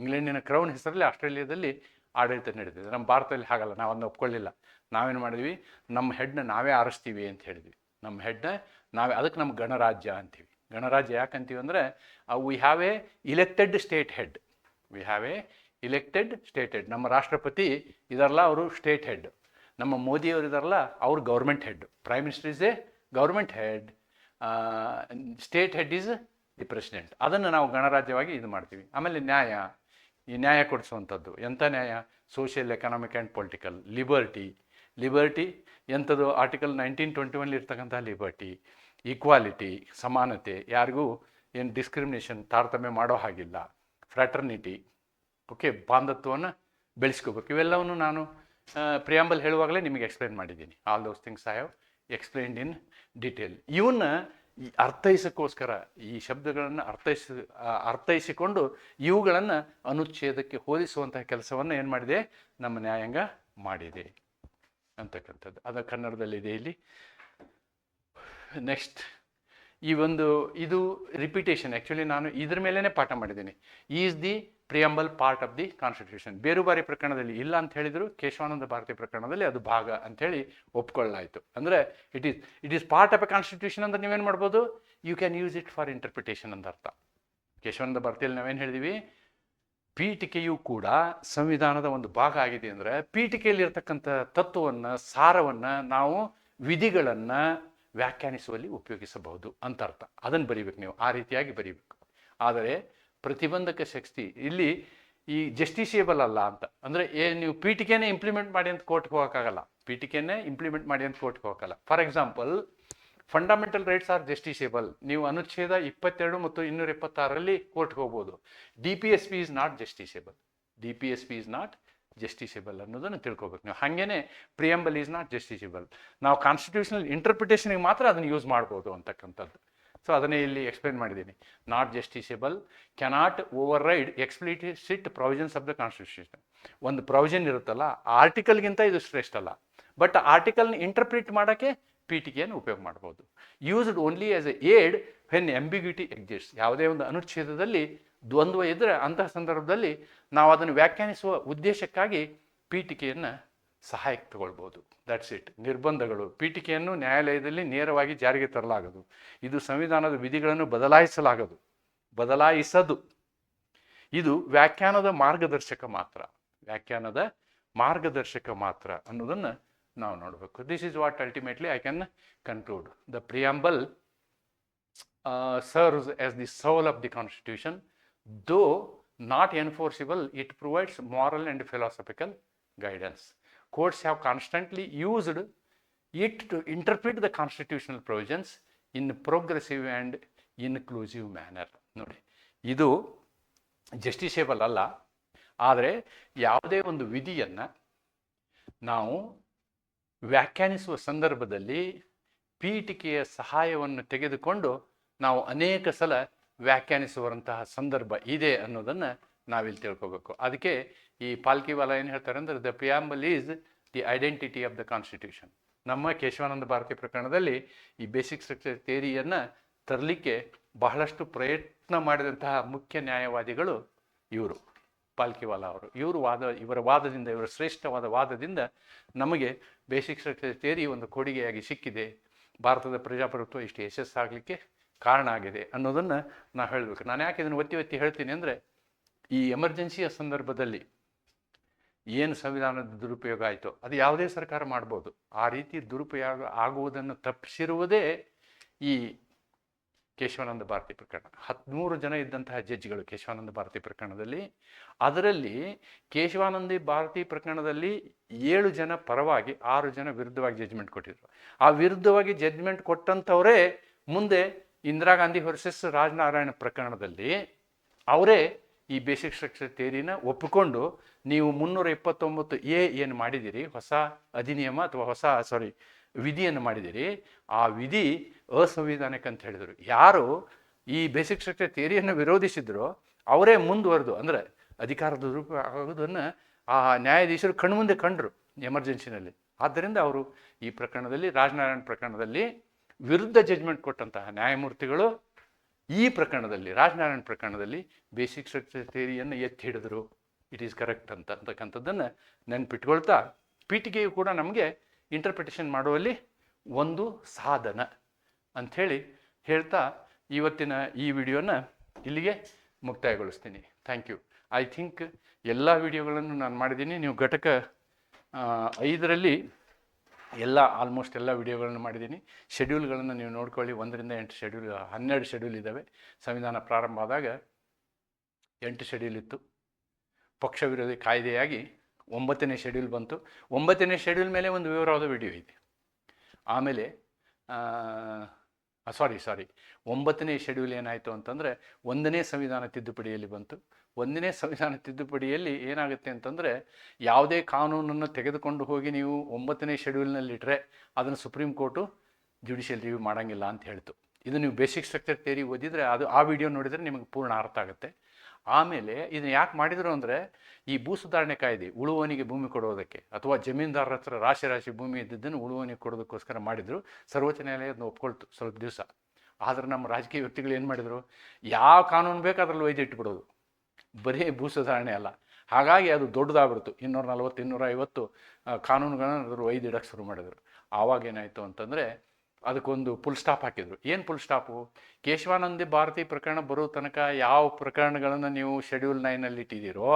ಇಂಗ್ಲೆಂಡಿನ ಕ್ರೌನ್ ಹೆಸರಲ್ಲಿ ಆಸ್ಟ್ರೇಲಿಯಾದಲ್ಲಿ ಆಡಳಿತ ನಡೀತಿದೆ ನಮ್ಮ ಭಾರತದಲ್ಲಿ ಹಾಗಲ್ಲ ನಾವು ಅದನ್ನ ಒಪ್ಕೊಳ್ಳಿಲ್ಲ. ನಾವೇನು ಮಾಡಿದ್ವಿ? ನಮ್ಮ ಹೆಡ್ನ ನಾವೇ ಆರಿಸ್ತೀವಿ ಅಂತ ಹೇಳಿದ್ವಿ. ನಮ್ಮ ಹೆಡ್ನ ನಾವೇ, ಅದಕ್ಕೆ ನಮ್ಮ ಗಣರಾಜ್ಯ ಅಂತೀವಿ. ಗಣರಾಜ್ಯ ಯಾಕಂತೀವಿ ಅಂದರೆ we have a elected state head we have a elected state head ನಮ್ಮ ರಾಷ್ಟ್ರಪತಿ ಇದಾರಲ್ಲ, ಅವರು ಸ್ಟೇಟ್ ಹೆಡ್ ನಮ್ಮ ಮೋದಿಯವರು ಇದಾರಲ್ಲ, ಅವರು government head prime minister is a government head state head is the president ಅದನ್ನು ನಾವು ಗಣರಾಜ್ಯವಾಗಿ ಇದು ಮಾಡ್ತೀವಿ. ಆಮೇಲೆ ನ್ಯಾಯ. ಈ ನ್ಯಾಯ ಕೊಡಿಸುವಂಥದ್ದು. ಎಂಥ ನ್ಯಾಯ? Social economic and political liberty liberty ಎಂಥದ್ದು? ಆರ್ಟಿಕಲ್ ನೈನ್ಟೀನ್ ಟ್ವೆಂಟಿ ಒನ್ಲಿ ಇರ್ತಕ್ಕಂಥ ಲಿಬರ್ಟಿ ಈಕ್ವಾಲಿಟಿ ಸಮಾನತೆ. ಯಾರಿಗೂ ಏನು ಡಿಸ್ಕ್ರಿಮಿನೇಷನ್ ತಾರತಮ್ಯ ಮಾಡೋ ಹಾಗಿಲ್ಲ. ಫ್ರ್ಯಾಟರ್ನಿಟಿ ಓಕೆ ಬಾಂಧತ್ವವನ್ನು ಬೆಳೆಸ್ಕೋಬೇಕು. ಇವೆಲ್ಲವನ್ನು ನಾನು ಪ್ರಿಯಾಂಬಲ್ ಹೇಳುವಾಗಲೇ ನಿಮಗೆ ಎಕ್ಸ್ಪ್ಲೈನ್ ಮಾಡಿದ್ದೀನಿ. All those things I have explained in detail ಇವನ್ನ ಅರ್ಥೈಸಕ್ಕೋಸ್ಕರ ಈ ಶಬ್ದಗಳನ್ನು ಅರ್ಥೈಸ ಅರ್ಥೈಸಿಕೊಂಡು ಇವುಗಳನ್ನು ಅನುಚ್ಛೇದಕ್ಕೆ ಹೋಲಿಸುವಂತಹ ಕೆಲಸವನ್ನು ಏನು ಮಾಡಿದೆ? ನಮ್ಮ ನ್ಯಾಯಾಂಗ ಮಾಡಿದೆ. ಅಂತಕ್ಕಂಥದ್ದು. ಅದು ಕನ್ನಡದಲ್ಲಿದೆ ಇಲ್ಲಿ. ನೆಕ್ಸ್ಟ್ ಈ ಒಂದು ಇದು ರಿಪಿಟೇಷನ್ ಆ್ಯಕ್ಚುಲಿ ನಾನು ಇದ್ರ ಮೇಲೇ ಪಾಠ ಮಾಡಿದ್ದೀನಿ. Is the preamble part of the constitution Berubari ಪ್ರಕರಣದಲ್ಲಿ ಇಲ್ಲ ಅಂತ ಹೇಳಿದ್ರು, ಕೇಶವಾನಂದ ಭಾರತಿ ಪ್ರಕರಣದಲ್ಲಿ ಅದು ಭಾಗ ಅಂಥೇಳಿ ಒಪ್ಕೊಳ್ಳಾಯಿತು. ಅಂದರೆ it is it is part of a constitution ಅಂದ್ರೆ ನೀವೇನು ಮಾಡ್ಬೋದು? You can use it for interpretation ಅಂತ ಅರ್ಥ. ಕೇಶವಾನಂದ ಭಾರತಿಯಲ್ಲಿ ನಾವೇನು ಹೇಳಿದೀವಿ? ಪೀಠಿಕೆಯು ಕೂಡ ಸಂವಿಧಾನದ ಒಂದು ಭಾಗ ಆಗಿದೆ ಅಂದರೆ ಪೀಠಿಕೆಯಲ್ಲಿರ್ತಕ್ಕಂಥ ತತ್ವವನ್ನು, ಸಾರವನ್ನು ನಾವು ವಿಧಿಗಳನ್ನು ವ್ಯಾಖ್ಯಾನಿಸುವಲ್ಲಿ ಉಪಯೋಗಿಸಬಹುದು ಅಂತ ಅರ್ಥ. ಅದನ್ನು ಬರೀಬೇಕು ನೀವು. ಆ ರೀತಿಯಾಗಿ ಬರೀಬೇಕು. ಆದರೆ ಪ್ರತಿಬಂಧಕ ಶಕ್ತಿ. ಇಲ್ಲಿ ಈ ಜಸ್ಟಿಸಿಯಬಲ್ ಅಲ್ಲ ಅಂತ. ಅಂದರೆ ಏ, ನೀವು ಪೀಠಿಕೆನೇ ಇಂಪ್ಲಿಮೆಂಟ್ ಮಾಡಿ ಅಂತ ಕೋರ್ಟ್ಗೆ ಹೋಗೋಕ್ಕಾಗಲ್ಲ. ಪೀಠಿಕೆನೇ ಇಂಪ್ಲಿಮೆಂಟ್ ಮಾಡಿ ಅಂತ ಕೋರ್ಟ್ಗೆ ಹೋಗೋಕ್ಕಲ್ಲ for example fundamental rights are justiciable ನೀವು ಅನುಚ್ಛೇದ ಇಪ್ಪತ್ತೆರಡು ಮತ್ತು ಇನ್ನೂರ ಇಪ್ಪತ್ತಾರರಲ್ಲಿ ಕೋರ್ಟ್ಗೆ ಹೋಗ್ಬೋದು. D P S P is not justiciable D P S P is not justiciable ಅನ್ನೋದನ್ನು ತಿಳ್ಕೊಬೇಕು ನೀವು. ಹಾಗೇನೆ ಪ್ರಿಯಂಬಲ್ ಈಸ್ ನಾಟ್ ಜಸ್ಟಿಸೇಬಲ್ ನಾವು ಕಾನ್ಸ್ಟಿಟ್ಯೂಷನಲ್ ಇಂಟರ್ಪ್ರಿಟೇಷನ್ಗೆ ಮಾತ್ರ ಅದನ್ನು ಯೂಸ್ ಮಾಡ್ಬೋದು ಅಂತಕ್ಕಂಥದ್ದು. ಸೊ ಅದನ್ನೇ ಇಲ್ಲಿ ಎಕ್ಸ್ಪ್ಲೇನ್ ಮಾಡಿದ್ದೀನಿ. Not justiciable cannot override explicit provisions of the constitution ಒಂದು ಪ್ರೊವಿಷನ್ ಇರುತ್ತಲ್ಲ ಆರ್ಟಿಕಲ್ಗಿಂತ ಇದು ಶ್ರೇಷ್ಠ ಅಲ್ಲ. ಬಟ್ ಆರ್ಟಿಕಲ್ನ ಇಂಟರ್ಪ್ರಿಟ್ ಮಾಡೋಕ್ಕೆ ಪೀಠಿಕೆಯನ್ನು ಉಪಯೋಗ ಮಾಡ್ಬೋದು. Used only as a aid when ambiguity exist ಯಾವುದೇ ಒಂದು ಅನುಚ್ಛೇದದಲ್ಲಿ ದ್ವಂದ್ವ ಇದ್ದರೆ ಅಂತಹ ಸಂದರ್ಭದಲ್ಲಿ ನಾವು ಅದನ್ನು ವ್ಯಾಖ್ಯಾನಿಸುವ ಉದ್ದೇಶಕ್ಕಾಗಿ ಪೀಠಿಕೆಯನ್ನು ಸಹಾಯಕ್ಕೆ ತಗೊಳ್ಬೋದು. ದಟ್ಸ್ ಇಟ್ ನಿರ್ಬಂಧಗಳು. ಪೀಠಿಕೆಯನ್ನು ನ್ಯಾಯಾಲಯದಲ್ಲಿ ನೇರವಾಗಿ ಜಾರಿಗೆ ತರಲಾಗದು. ಇದು ಸಂವಿಧಾನದ ವಿಧಿಗಳನ್ನು ಬದಲಾಯಿಸಲಾಗದು. ಬದಲಾಯಿಸದು. ಇದು ವ್ಯಾಖ್ಯಾನದ ಮಾರ್ಗದರ್ಶಕ ಮಾತ್ರ. ವ್ಯಾಖ್ಯಾನದ ಮಾರ್ಗದರ್ಶಕ ಮಾತ್ರ ಅನ್ನೋದನ್ನು ನಾವು ನೋಡಬೇಕು. This is what ultimately I can conclude the preamble serves as the soul of the constitution though not enforceable it provides moral and philosophical guidance courts have constantly used it to interpret the constitutional provisions in progressive and inclusive manner. ನೋಡಿ, ಇದು ಜಸ್ಟಿಸೇಬಲ್ ಅಲ್ಲ, ಆದರೆ ಯಾವುದೇ ಒಂದು ವಿಧಿಯನ್ನು ನಾವು ವ್ಯಾಖ್ಯಾನಿಸುವ ಸಂದರ್ಭದಲ್ಲಿ ಪೀಠಿಕೆಯ ಸಹಾಯವನ್ನು ತೆಗೆದುಕೊಂಡು ನಾವು ಅನೇಕ ಸಲ ವ್ಯಾಖ್ಯಾನಿಸುವಂತಹ ಸಂದರ್ಭ ಇದೆ ಅನ್ನೋದನ್ನು ನಾವಿಲ್ಲಿ ತಿಳ್ಕೊಬೇಕು. ಅದಕ್ಕೆ ಈ ಪಾಲ್ಕಿವಾಲ ಏನು ಹೇಳ್ತಾರೆ ಅಂದ್ರೆ the preamble is the identity of the constitution ನಮ್ಮ ಕೇಶವಾನಂದ ಭಾರತಿ ಪ್ರಕರಣದಲ್ಲಿ ಈ ಬೇಸಿಕ್ ಸ್ಟ್ರಕ್ಚರ್ ಥೇರಿಯನ್ನು ತರಲಿಕ್ಕೆ ಬಹಳಷ್ಟು ಪ್ರಯತ್ನ ಮಾಡಿದಂತಹ ಮುಖ್ಯ ನ್ಯಾಯವಾದಿಗಳು ಇವರು ಪಾಲ್ಕಿವಾಲ ಅವರು. ಇವರು ವಾದ, ಇವರ ವಾದದಿಂದ, ಇವರ ಶ್ರೇಷ್ಠವಾದ ವಾದದಿಂದ ನಮಗೆ ಬೇಸಿಕ್ ಸ್ಟ್ರಕ್ಚರ್ ಥೇರಿ ಒಂದು ಕೊಡುಗೆಯಾಗಿ ಸಿಕ್ಕಿದೆ. ಭಾರತದ ಪ್ರಜಾಪ್ರಭುತ್ವ ಇಷ್ಟು ಯಶಸ್ಸಾಗಲಿಕ್ಕೆ ಕಾರಣ ಆಗಿದೆ ಅನ್ನೋದನ್ನು ನಾನು ಹೇಳಬೇಕು. ನಾನು ಯಾಕೆ ಇದನ್ನು ಒತ್ತಿ ಒತ್ತಿ ಹೇಳ್ತೀನಿ ಅಂದರೆ ಈ ಎಮರ್ಜೆನ್ಸಿಯ ಸಂದರ್ಭದಲ್ಲಿ ಏನು ಸಂವಿಧಾನದ ದುರುಪಯೋಗ ಆಯಿತು, ಅದು ಯಾವುದೇ ಸರ್ಕಾರ ಮಾಡ್ಬೋದು. ಆ ರೀತಿ ದುರುಪಯೋಗ ಆಗುವುದನ್ನು ತಪ್ಪಿಸಿರುವುದೇ ಈ ಕೇಶವಾನಂದ ಭಾರತಿ ಪ್ರಕರಣ. ಹದಿಮೂರು ಜನ ಇದ್ದಂತಹ ಜಡ್ಜ್ಗಳು ಕೇಶವಾನಂದ ಭಾರತಿ ಪ್ರಕರಣದಲ್ಲಿ, ಅದರಲ್ಲಿ ಕೇಶವಾನಂದಿ ಭಾರತಿ ಪ್ರಕರಣದಲ್ಲಿ ಏಳು ಜನ ಪರವಾಗಿ ಆರು ಜನ ವಿರುದ್ಧವಾಗಿ ಜಡ್ಜ್ಮೆಂಟ್ ಕೊಟ್ಟಿದ್ರು. ಆ ವಿರುದ್ಧವಾಗಿ ಜಡ್ಜ್ಮೆಂಟ್ ಕೊಟ್ಟಂಥವರೇ ಮುಂದೆ ಇಂದಿರಾ ಗಾಂಧಿ ವರ್ಸಸ್ ರಾಜನಾರಾಯಣ ಪ್ರಕರಣದಲ್ಲಿ ಅವರೇ ಈ ಬೇಸಿಕ್ ಸ್ಟ್ರಕ್ಚರ್ ಥಿಯರಿನ ಒಪ್ಪಿಕೊಂಡು ನೀವು ಮುನ್ನೂರ ಇಪ್ಪತ್ತೊಂಬತ್ತು ಎ ಏನು ಮಾಡಿದ್ದೀರಿ? ಹೊಸ ಅಧಿನಿಯಮ ಅಥವಾ ಹೊಸ ಸಾರಿ ವಿಧಿಯನ್ನು ಮಾಡಿದ್ದೀರಿ. ಆ ವಿಧಿ ಅಸಂವಿಧಾನಿಕ ಅಂತ ಹೇಳಿದರು. ಯಾರು ಈ ಬೇಸಿಕ್ ಸ್ಟ್ರಕ್ಚರ್ ಥಿಯರಿಯನ್ನು ವಿರೋಧಿಸಿದ್ರು ಅವರೇ ಮುಂದುವರೆದು, ಅಂದರೆ ಅಧಿಕಾರದ ದುರುಪಯೋಗ ಆಗೋದನ್ನು ಆ ನ್ಯಾಯಾಧೀಶರು ಕಣ್ಮುಂದೆ ಕಂಡರು ಎಮರ್ಜೆನ್ಸಿನಲ್ಲಿ. ಆದ್ದರಿಂದ ಅವರು ಈ ಪ್ರಕರಣದಲ್ಲಿ, ರಾಜನಾರಾಯಣ ಪ್ರಕರಣದಲ್ಲಿ ವಿರುದ್ಧ ಜಡ್ಜ್ಮೆಂಟ್ ಕೊಟ್ಟಂತಹ ನ್ಯಾಯಮೂರ್ತಿಗಳು ಈ ಪ್ರಕರಣದಲ್ಲಿ, ರಾಜನಾರಾಯಣ ಪ್ರಕರಣದಲ್ಲಿ ಬೇಸಿಕ್ ಸ್ಟ್ರಕ್ಚರ್ ಥಿಯರಿಯನ್ನು ಎತ್ತಿ ಹಿಡಿದ್ರು. ಇಟ್ ಈಸ್ ಕರೆಕ್ಟ್ ಅಂತ ಅಂತಕ್ಕಂಥದ್ದನ್ನು ನೆನ್ಪಿಟ್ಕೊಳ್ತಾ ಪೀಠಿಗೆಯು ಕೂಡ ನಮಗೆ ಇಂಟರ್ಪ್ರಿಟೇಷನ್ ಮಾಡುವಲ್ಲಿ ಒಂದು ಸಾಧನ ಅಂಥೇಳಿ ಹೇಳ್ತಾ ಇವತ್ತಿನ ಈ ವಿಡಿಯೋನ ಇಲ್ಲಿಗೆ ಮುಕ್ತಾಯಗೊಳಿಸ್ತೀನಿ. ಥ್ಯಾಂಕ್ ಯು ಐ ಥಿಂಕ್ ಎಲ್ಲ ವಿಡಿಯೋಗಳನ್ನು ನಾನು ಮಾಡಿದ್ದೀನಿ. ನೀವು ಘಟಕ ಐದರಲ್ಲಿ ಎಲ್ಲ ಆಲ್ಮೋಸ್ಟ್ ಎಲ್ಲ ವಿಡಿಯೋಗಳನ್ನು ಮಾಡಿದ್ದೀನಿ. ಶೆಡ್ಯೂಲ್ಗಳನ್ನು ನೀವು ನೋಡ್ಕೊಳ್ಳಿ. ಒಂದರಿಂದ ಎಂಟು ಶೆಡ್ಯೂಲ್ ಹನ್ನೆರಡು ಶೆಡ್ಯೂಲ್ ಇದ್ದಾವೆ. ಸಂವಿಧಾನ ಪ್ರಾರಂಭ ಆದಾಗ ಎಂಟು ಶೆಡ್ಯೂಲ್ ಇತ್ತು. ಪಕ್ಷ ವಿರೋಧಿ ಕಾಯ್ದೆಯಾಗಿ ಒಂಬತ್ತನೇ ಶೆಡ್ಯೂಲ್ ಬಂತು. ಒಂಬತ್ತನೇ ಶೆಡ್ಯೂಲ್ ಮೇಲೆ ಒಂದು ವಿವರವಾದ ವಿಡಿಯೋ ಇದೆ. ಆಮೇಲೆ ಸಾರಿ ಸಾರಿ ಒಂಬತ್ತನೇ ಶೆಡ್ಯೂಲ್ ಏನಾಯಿತು ಅಂತಂದರೆ ಒಂದನೇ ಸಂವಿಧಾನ ತಿದ್ದುಪಡಿಯಲ್ಲಿ ಬಂತು. ಒಂದನೇ ಸಂವಿಧಾನ ತಿದ್ದುಪಡಿಯಲ್ಲಿ ಏನಾಗುತ್ತೆ ಅಂತಂದರೆ, ಯಾವುದೇ ಕಾನೂನನ್ನು ತೆಗೆದುಕೊಂಡು ಹೋಗಿ ನೀವು ಒಂಬತ್ತನೇ ಶೆಡ್ಯೂಲ್ನಲ್ಲಿಟ್ಟರೆ ಅದನ್ನು ಸುಪ್ರೀಂ ಕೋರ್ಟು ಜುಡಿಷಿಯಲ್ ರಿವ್ಯೂ ಮಾಡೋಂಗಿಲ್ಲ ಅಂತ ಹೇಳ್ತು. ಇದು ನೀವು ಬೇಸಿಕ್ ಸ್ಟ್ರಕ್ಚರ್ ಥಿಯರಿ ಓದಿದರೆ ಅದು ಆ ವಿಡಿಯೋ ನೋಡಿದರೆ ನಿಮಗೆ ಪೂರ್ಣ ಅರ್ಥ ಆಗುತ್ತೆ. ಆಮೇಲೆ ಇದನ್ನು ಯಾಕೆ ಮಾಡಿದರು ಅಂದರೆ, ಈ ಭೂ ಸುಧಾರಣೆ ಕಾಯ್ದೆ ಉಳುವನಿಗೆ ಭೂಮಿ ಕೊಡೋದಕ್ಕೆ ಅಥವಾ ಜಮೀನ್ದಾರರ ಹತ್ರ ರಾಶಿ ರಾಶಿ ಭೂಮಿ ಇದ್ದಿದ್ದನ್ನು ಉಳುವನಿಗೆ ಕೊಡೋದಕ್ಕೋಸ್ಕರ ಮಾಡಿದರು, ಸರ್ವೋಚ್ಚ ನ್ಯಾಯಾಲಯ ಅದನ್ನ ಒಪ್ಕೊಳ್ತು ಸ್ವಲ್ಪ ದಿವಸ. ಆದರೆ ನಮ್ಮ ರಾಜಕೀಯ ವ್ಯಕ್ತಿಗಳು ಏನು ಮಾಡಿದರು? ಯಾವ ಕಾನೂನು ಬೇಕು ಅದರಲ್ಲಿ ಒಯ್ದು ಇಟ್ಬಿಡೋದು ಬರೀ ಭೂ ಸುಧಾರಣೆ ಅಲ್ಲ. ಹಾಗಾಗಿ ಅದು ದೊಡ್ಡದಾಗ್ಬಿಡ್ತು. ಇನ್ನೂರ ನಲವತ್ತು, ಇನ್ನೂರ ಐವತ್ತು ಕಾನೂನುಗಳನ್ನು ಅದ್ರ ಒಯ್ದು ಇಡಕ್ಕೆ ಶುರು ಮಾಡಿದರು. ಆವಾಗ ಏನಾಯಿತು ಅಂತಂದರೆ ಅದಕ್ಕೊಂದು ಫುಲ್ ಸ್ಟಾಪ್ ಹಾಕಿದರು. ಏನು ಫುಲ್ ಸ್ಟಾಪು ಕೇಶವಾನಂದಿ ಭಾರತಿ ಪ್ರಕರಣ ಬರೋ ತನಕ ಯಾವ ಪ್ರಕರಣಗಳನ್ನು ನೀವು ಶೆಡ್ಯೂಲ್ ನೈನಲ್ಲಿ ಇಟ್ಟಿದ್ದೀರೋ,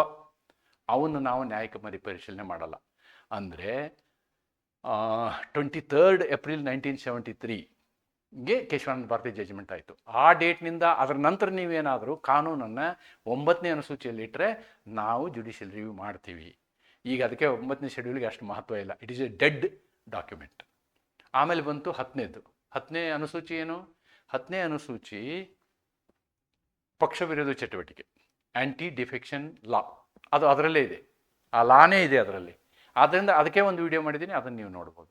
ಅವನ್ನು ನಾವು ನ್ಯಾಯಿಕ ಮರುಪರಿಶೀಲನೆ ಮಾಡಲ್ಲ. ಅಂದರೆ twenty third April nineteen seventy ತ್ರೀಗೆ Kesavananda Bharati judgment ಆಯಿತು. ಆ ಡೇಟ್ನಿಂದ ಅದರ ನಂತರ ನೀವೇನಾದರೂ ಕಾನೂನನ್ನು ಒಂಬತ್ತನೇ ಅನುಸೂಚಿಯಲ್ಲಿ ಇಟ್ಟರೆ ನಾವು ಜುಡಿಷಿಯಲ್ ರಿವ್ಯೂ ಮಾಡ್ತೀವಿ. ಈಗ ಅದಕ್ಕೆ ಒಂಬತ್ತನೇ ಶೆಡ್ಯೂಲ್ಗೆ ಅಷ್ಟು ಮಹತ್ವ ಇಲ್ಲ. It is a dead document ಆಮೇಲೆ ಬಂತು ಹತ್ತನೇದು ಹತ್ತನೇ ಅನುಸೂಚಿ ಏನು? ಹತ್ತನೇ ಅನುಸೂಚಿ ಪಕ್ಷ ವಿರೋಧ ಚಟುವಟಿಕೆ. ಆ್ಯಂಟಿ ಡಿಫೆಕ್ಷನ್ ಲಾ ಅದು ಅದರಲ್ಲೇ ಇದೆ. ಆ ಲಾನೇ ಇದೆ ಅದರಲ್ಲಿ. ಆದ್ದರಿಂದ ಅದಕ್ಕೆ ಒಂದು ವಿಡಿಯೋ ಮಾಡಿದ್ದೀನಿ, ಅದನ್ನು ನೀವು ನೋಡ್ಬೋದು.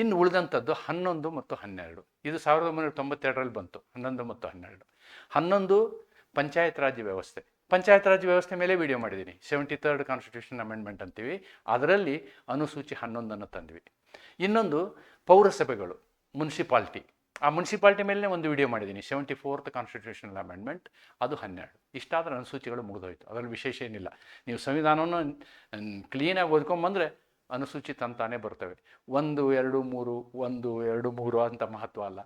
ಇನ್ನು ಉಳಿದಂಥದ್ದು ಹನ್ನೊಂದು ಮತ್ತು ಹನ್ನೆರಡು. ಇದು ಸಾವಿರದ ಒಂಬೈನೂರ ತೊಂಬತ್ತೆರಡರಲ್ಲಿ ಬಂತು, ಹನ್ನೊಂದು ಮತ್ತು ಹನ್ನೆರಡು. ಹನ್ನೊಂದು ಪಂಚಾಯತ್ ರಾಜ್ ವ್ಯವಸ್ಥೆ. ಪಂಚಾಯತ್ ರಾಜ್ ವ್ಯವಸ್ಥೆ ಮೇಲೆ ವಿಡಿಯೋ ಮಾಡಿದ್ದೀನಿ. ಸೆವೆಂಟಿ ತರ್ಡ್ ಕಾನ್ಸ್ಟಿಟ್ಯೂಷನ್ ಅಮೆಂಡ್ಮೆಂಟ್ ಅಂತೀವಿ. ಅದರಲ್ಲಿ ಅನುಸೂಚಿ ಹನ್ನೊಂದನ್ನು ತಂದ್ವಿ. ಇನ್ನೊಂದು ಪೌರಸಭೆಗಳು, ಮುನ್ಸಿಪಾಲ್ಟಿ. ಆ ಮುನ್ಸಿಪಾಲ್ಟಿ ಮೇಲೆ ಒಂದು ವಿಡಿಯೋ ಮಾಡಿದ್ದೀನಿ. ಸೆವೆಂಟಿ ಫೋರ್ತ್ ಕಾನ್ಸ್ಟಿಟ್ಯೂಷನಲ್ ಅಮೆಂಡ್ಮೆಂಟ್ ಅದು ಹನ್ನೆರಡು. ಇಷ್ಟಾದ್ರೆ ಅನುಸೂಚಿಗಳು ಮುಗಿದೋಯ್ತು. ಅದರಲ್ಲಿ ವಿಶೇಷ ಏನಿಲ್ಲ. ನೀವು ಸಂವಿಧಾನವನ್ನು ಕ್ಲೀನಾಗಿ ಓದ್ಕೊಂಬಂದರೆ ಅನುಸೂಚಿ ಅಂತಾನೆ ಬರ್ತವೆ. ಒಂದು, ಎರಡು, ಮೂರು, ಒಂದು, ಎರಡು, ಮೂರು ಅಂತ ಮಹತ್ವ ಅಲ್ಲ.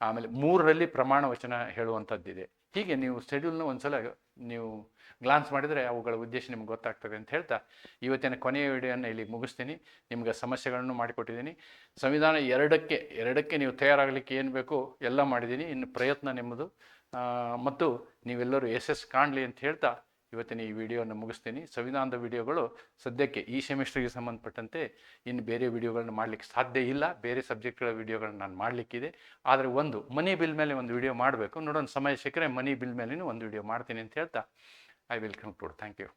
ಆಮೇಲೆ ಮೂರರಲ್ಲಿ ಪ್ರಮಾಣ ವಚನ ಹೇಳುವಂಥದ್ದಿದೆ. ಹೀಗೆ ನೀವು ಶೆಡ್ಯೂಲ್ನ ಒಂದ್ಸಲ ನೀವು ಗ್ಲಾನ್ಸ್ ಮಾಡಿದರೆ ಅವುಗಳ ಉದ್ದೇಶ ನಿಮ್ಗೆ ಗೊತ್ತಾಗ್ತದೆ ಅಂತ ಹೇಳ್ತಾ, ಇವತ್ತಿನ ಕೊನೆಯ ವಿಡಿಯೋನ ಇಲ್ಲಿ ಮುಗಿಸ್ತೀನಿ. ನಿಮ್ಗೆ ಸಮಸ್ಯೆಗಳನ್ನು ಮಾಡಿಕೊಟ್ಟಿದ್ದೀನಿ. ಸಂವಿಧಾನ ಎರಡಕ್ಕೆ ಎರಡಕ್ಕೆ ನೀವು ತಯಾರಾಗಲಿಕ್ಕೆ ಏನು ಬೇಕು ಎಲ್ಲ ಮಾಡಿದ್ದೀನಿ. ಇನ್ನು ಪ್ರಯತ್ನ ನಿಮ್ಮದು. ಮತ್ತು ನೀವೆಲ್ಲರೂ ಯಶಸ್ಸು ಕಾಣಲಿ ಅಂತ ಹೇಳ್ತಾ ಇವತ್ತಿನ ಈ ವಿಡಿಯೋನ ಮುಗಿಸ್ತೀನಿ. ಸಂವಿಧಾನದ ವಿಡಿಯೋಗಳು ಸದ್ಯಕ್ಕೆ ಈ ಸೆಮಿಸ್ಟ್ರಿಗೆ ಸಂಬಂಧಪಟ್ಟಂತೆ ಇನ್ನು ಬೇರೆ ವಿಡಿಯೋಗಳನ್ನ ಮಾಡಲಿಕ್ಕೆ ಸಾಧ್ಯ ಇಲ್ಲ. ಬೇರೆ ಸಬ್ಜೆಕ್ಟ್ಗಳ ವಿಡಿಯೋಗಳನ್ನ ನಾನು ಮಾಡಲಿಕ್ಕಿದೆ. ಆದರೆ ಒಂದು ಮನಿ ಬಿಲ್ ಮೇಲೆ ಒಂದು ವಿಡಿಯೋ ಮಾಡಬೇಕು. ನೋಡೋಣ ಸಮಯ ಸಿಕ್ಕರೆ ಮನಿ ಬಿಲ್ ಮೇಲೆ ಒಂದು ವಿಡಿಯೋ ಮಾಡ್ತೀನಿ ಅಂತ ಹೇಳ್ತಾ I will conclude thank you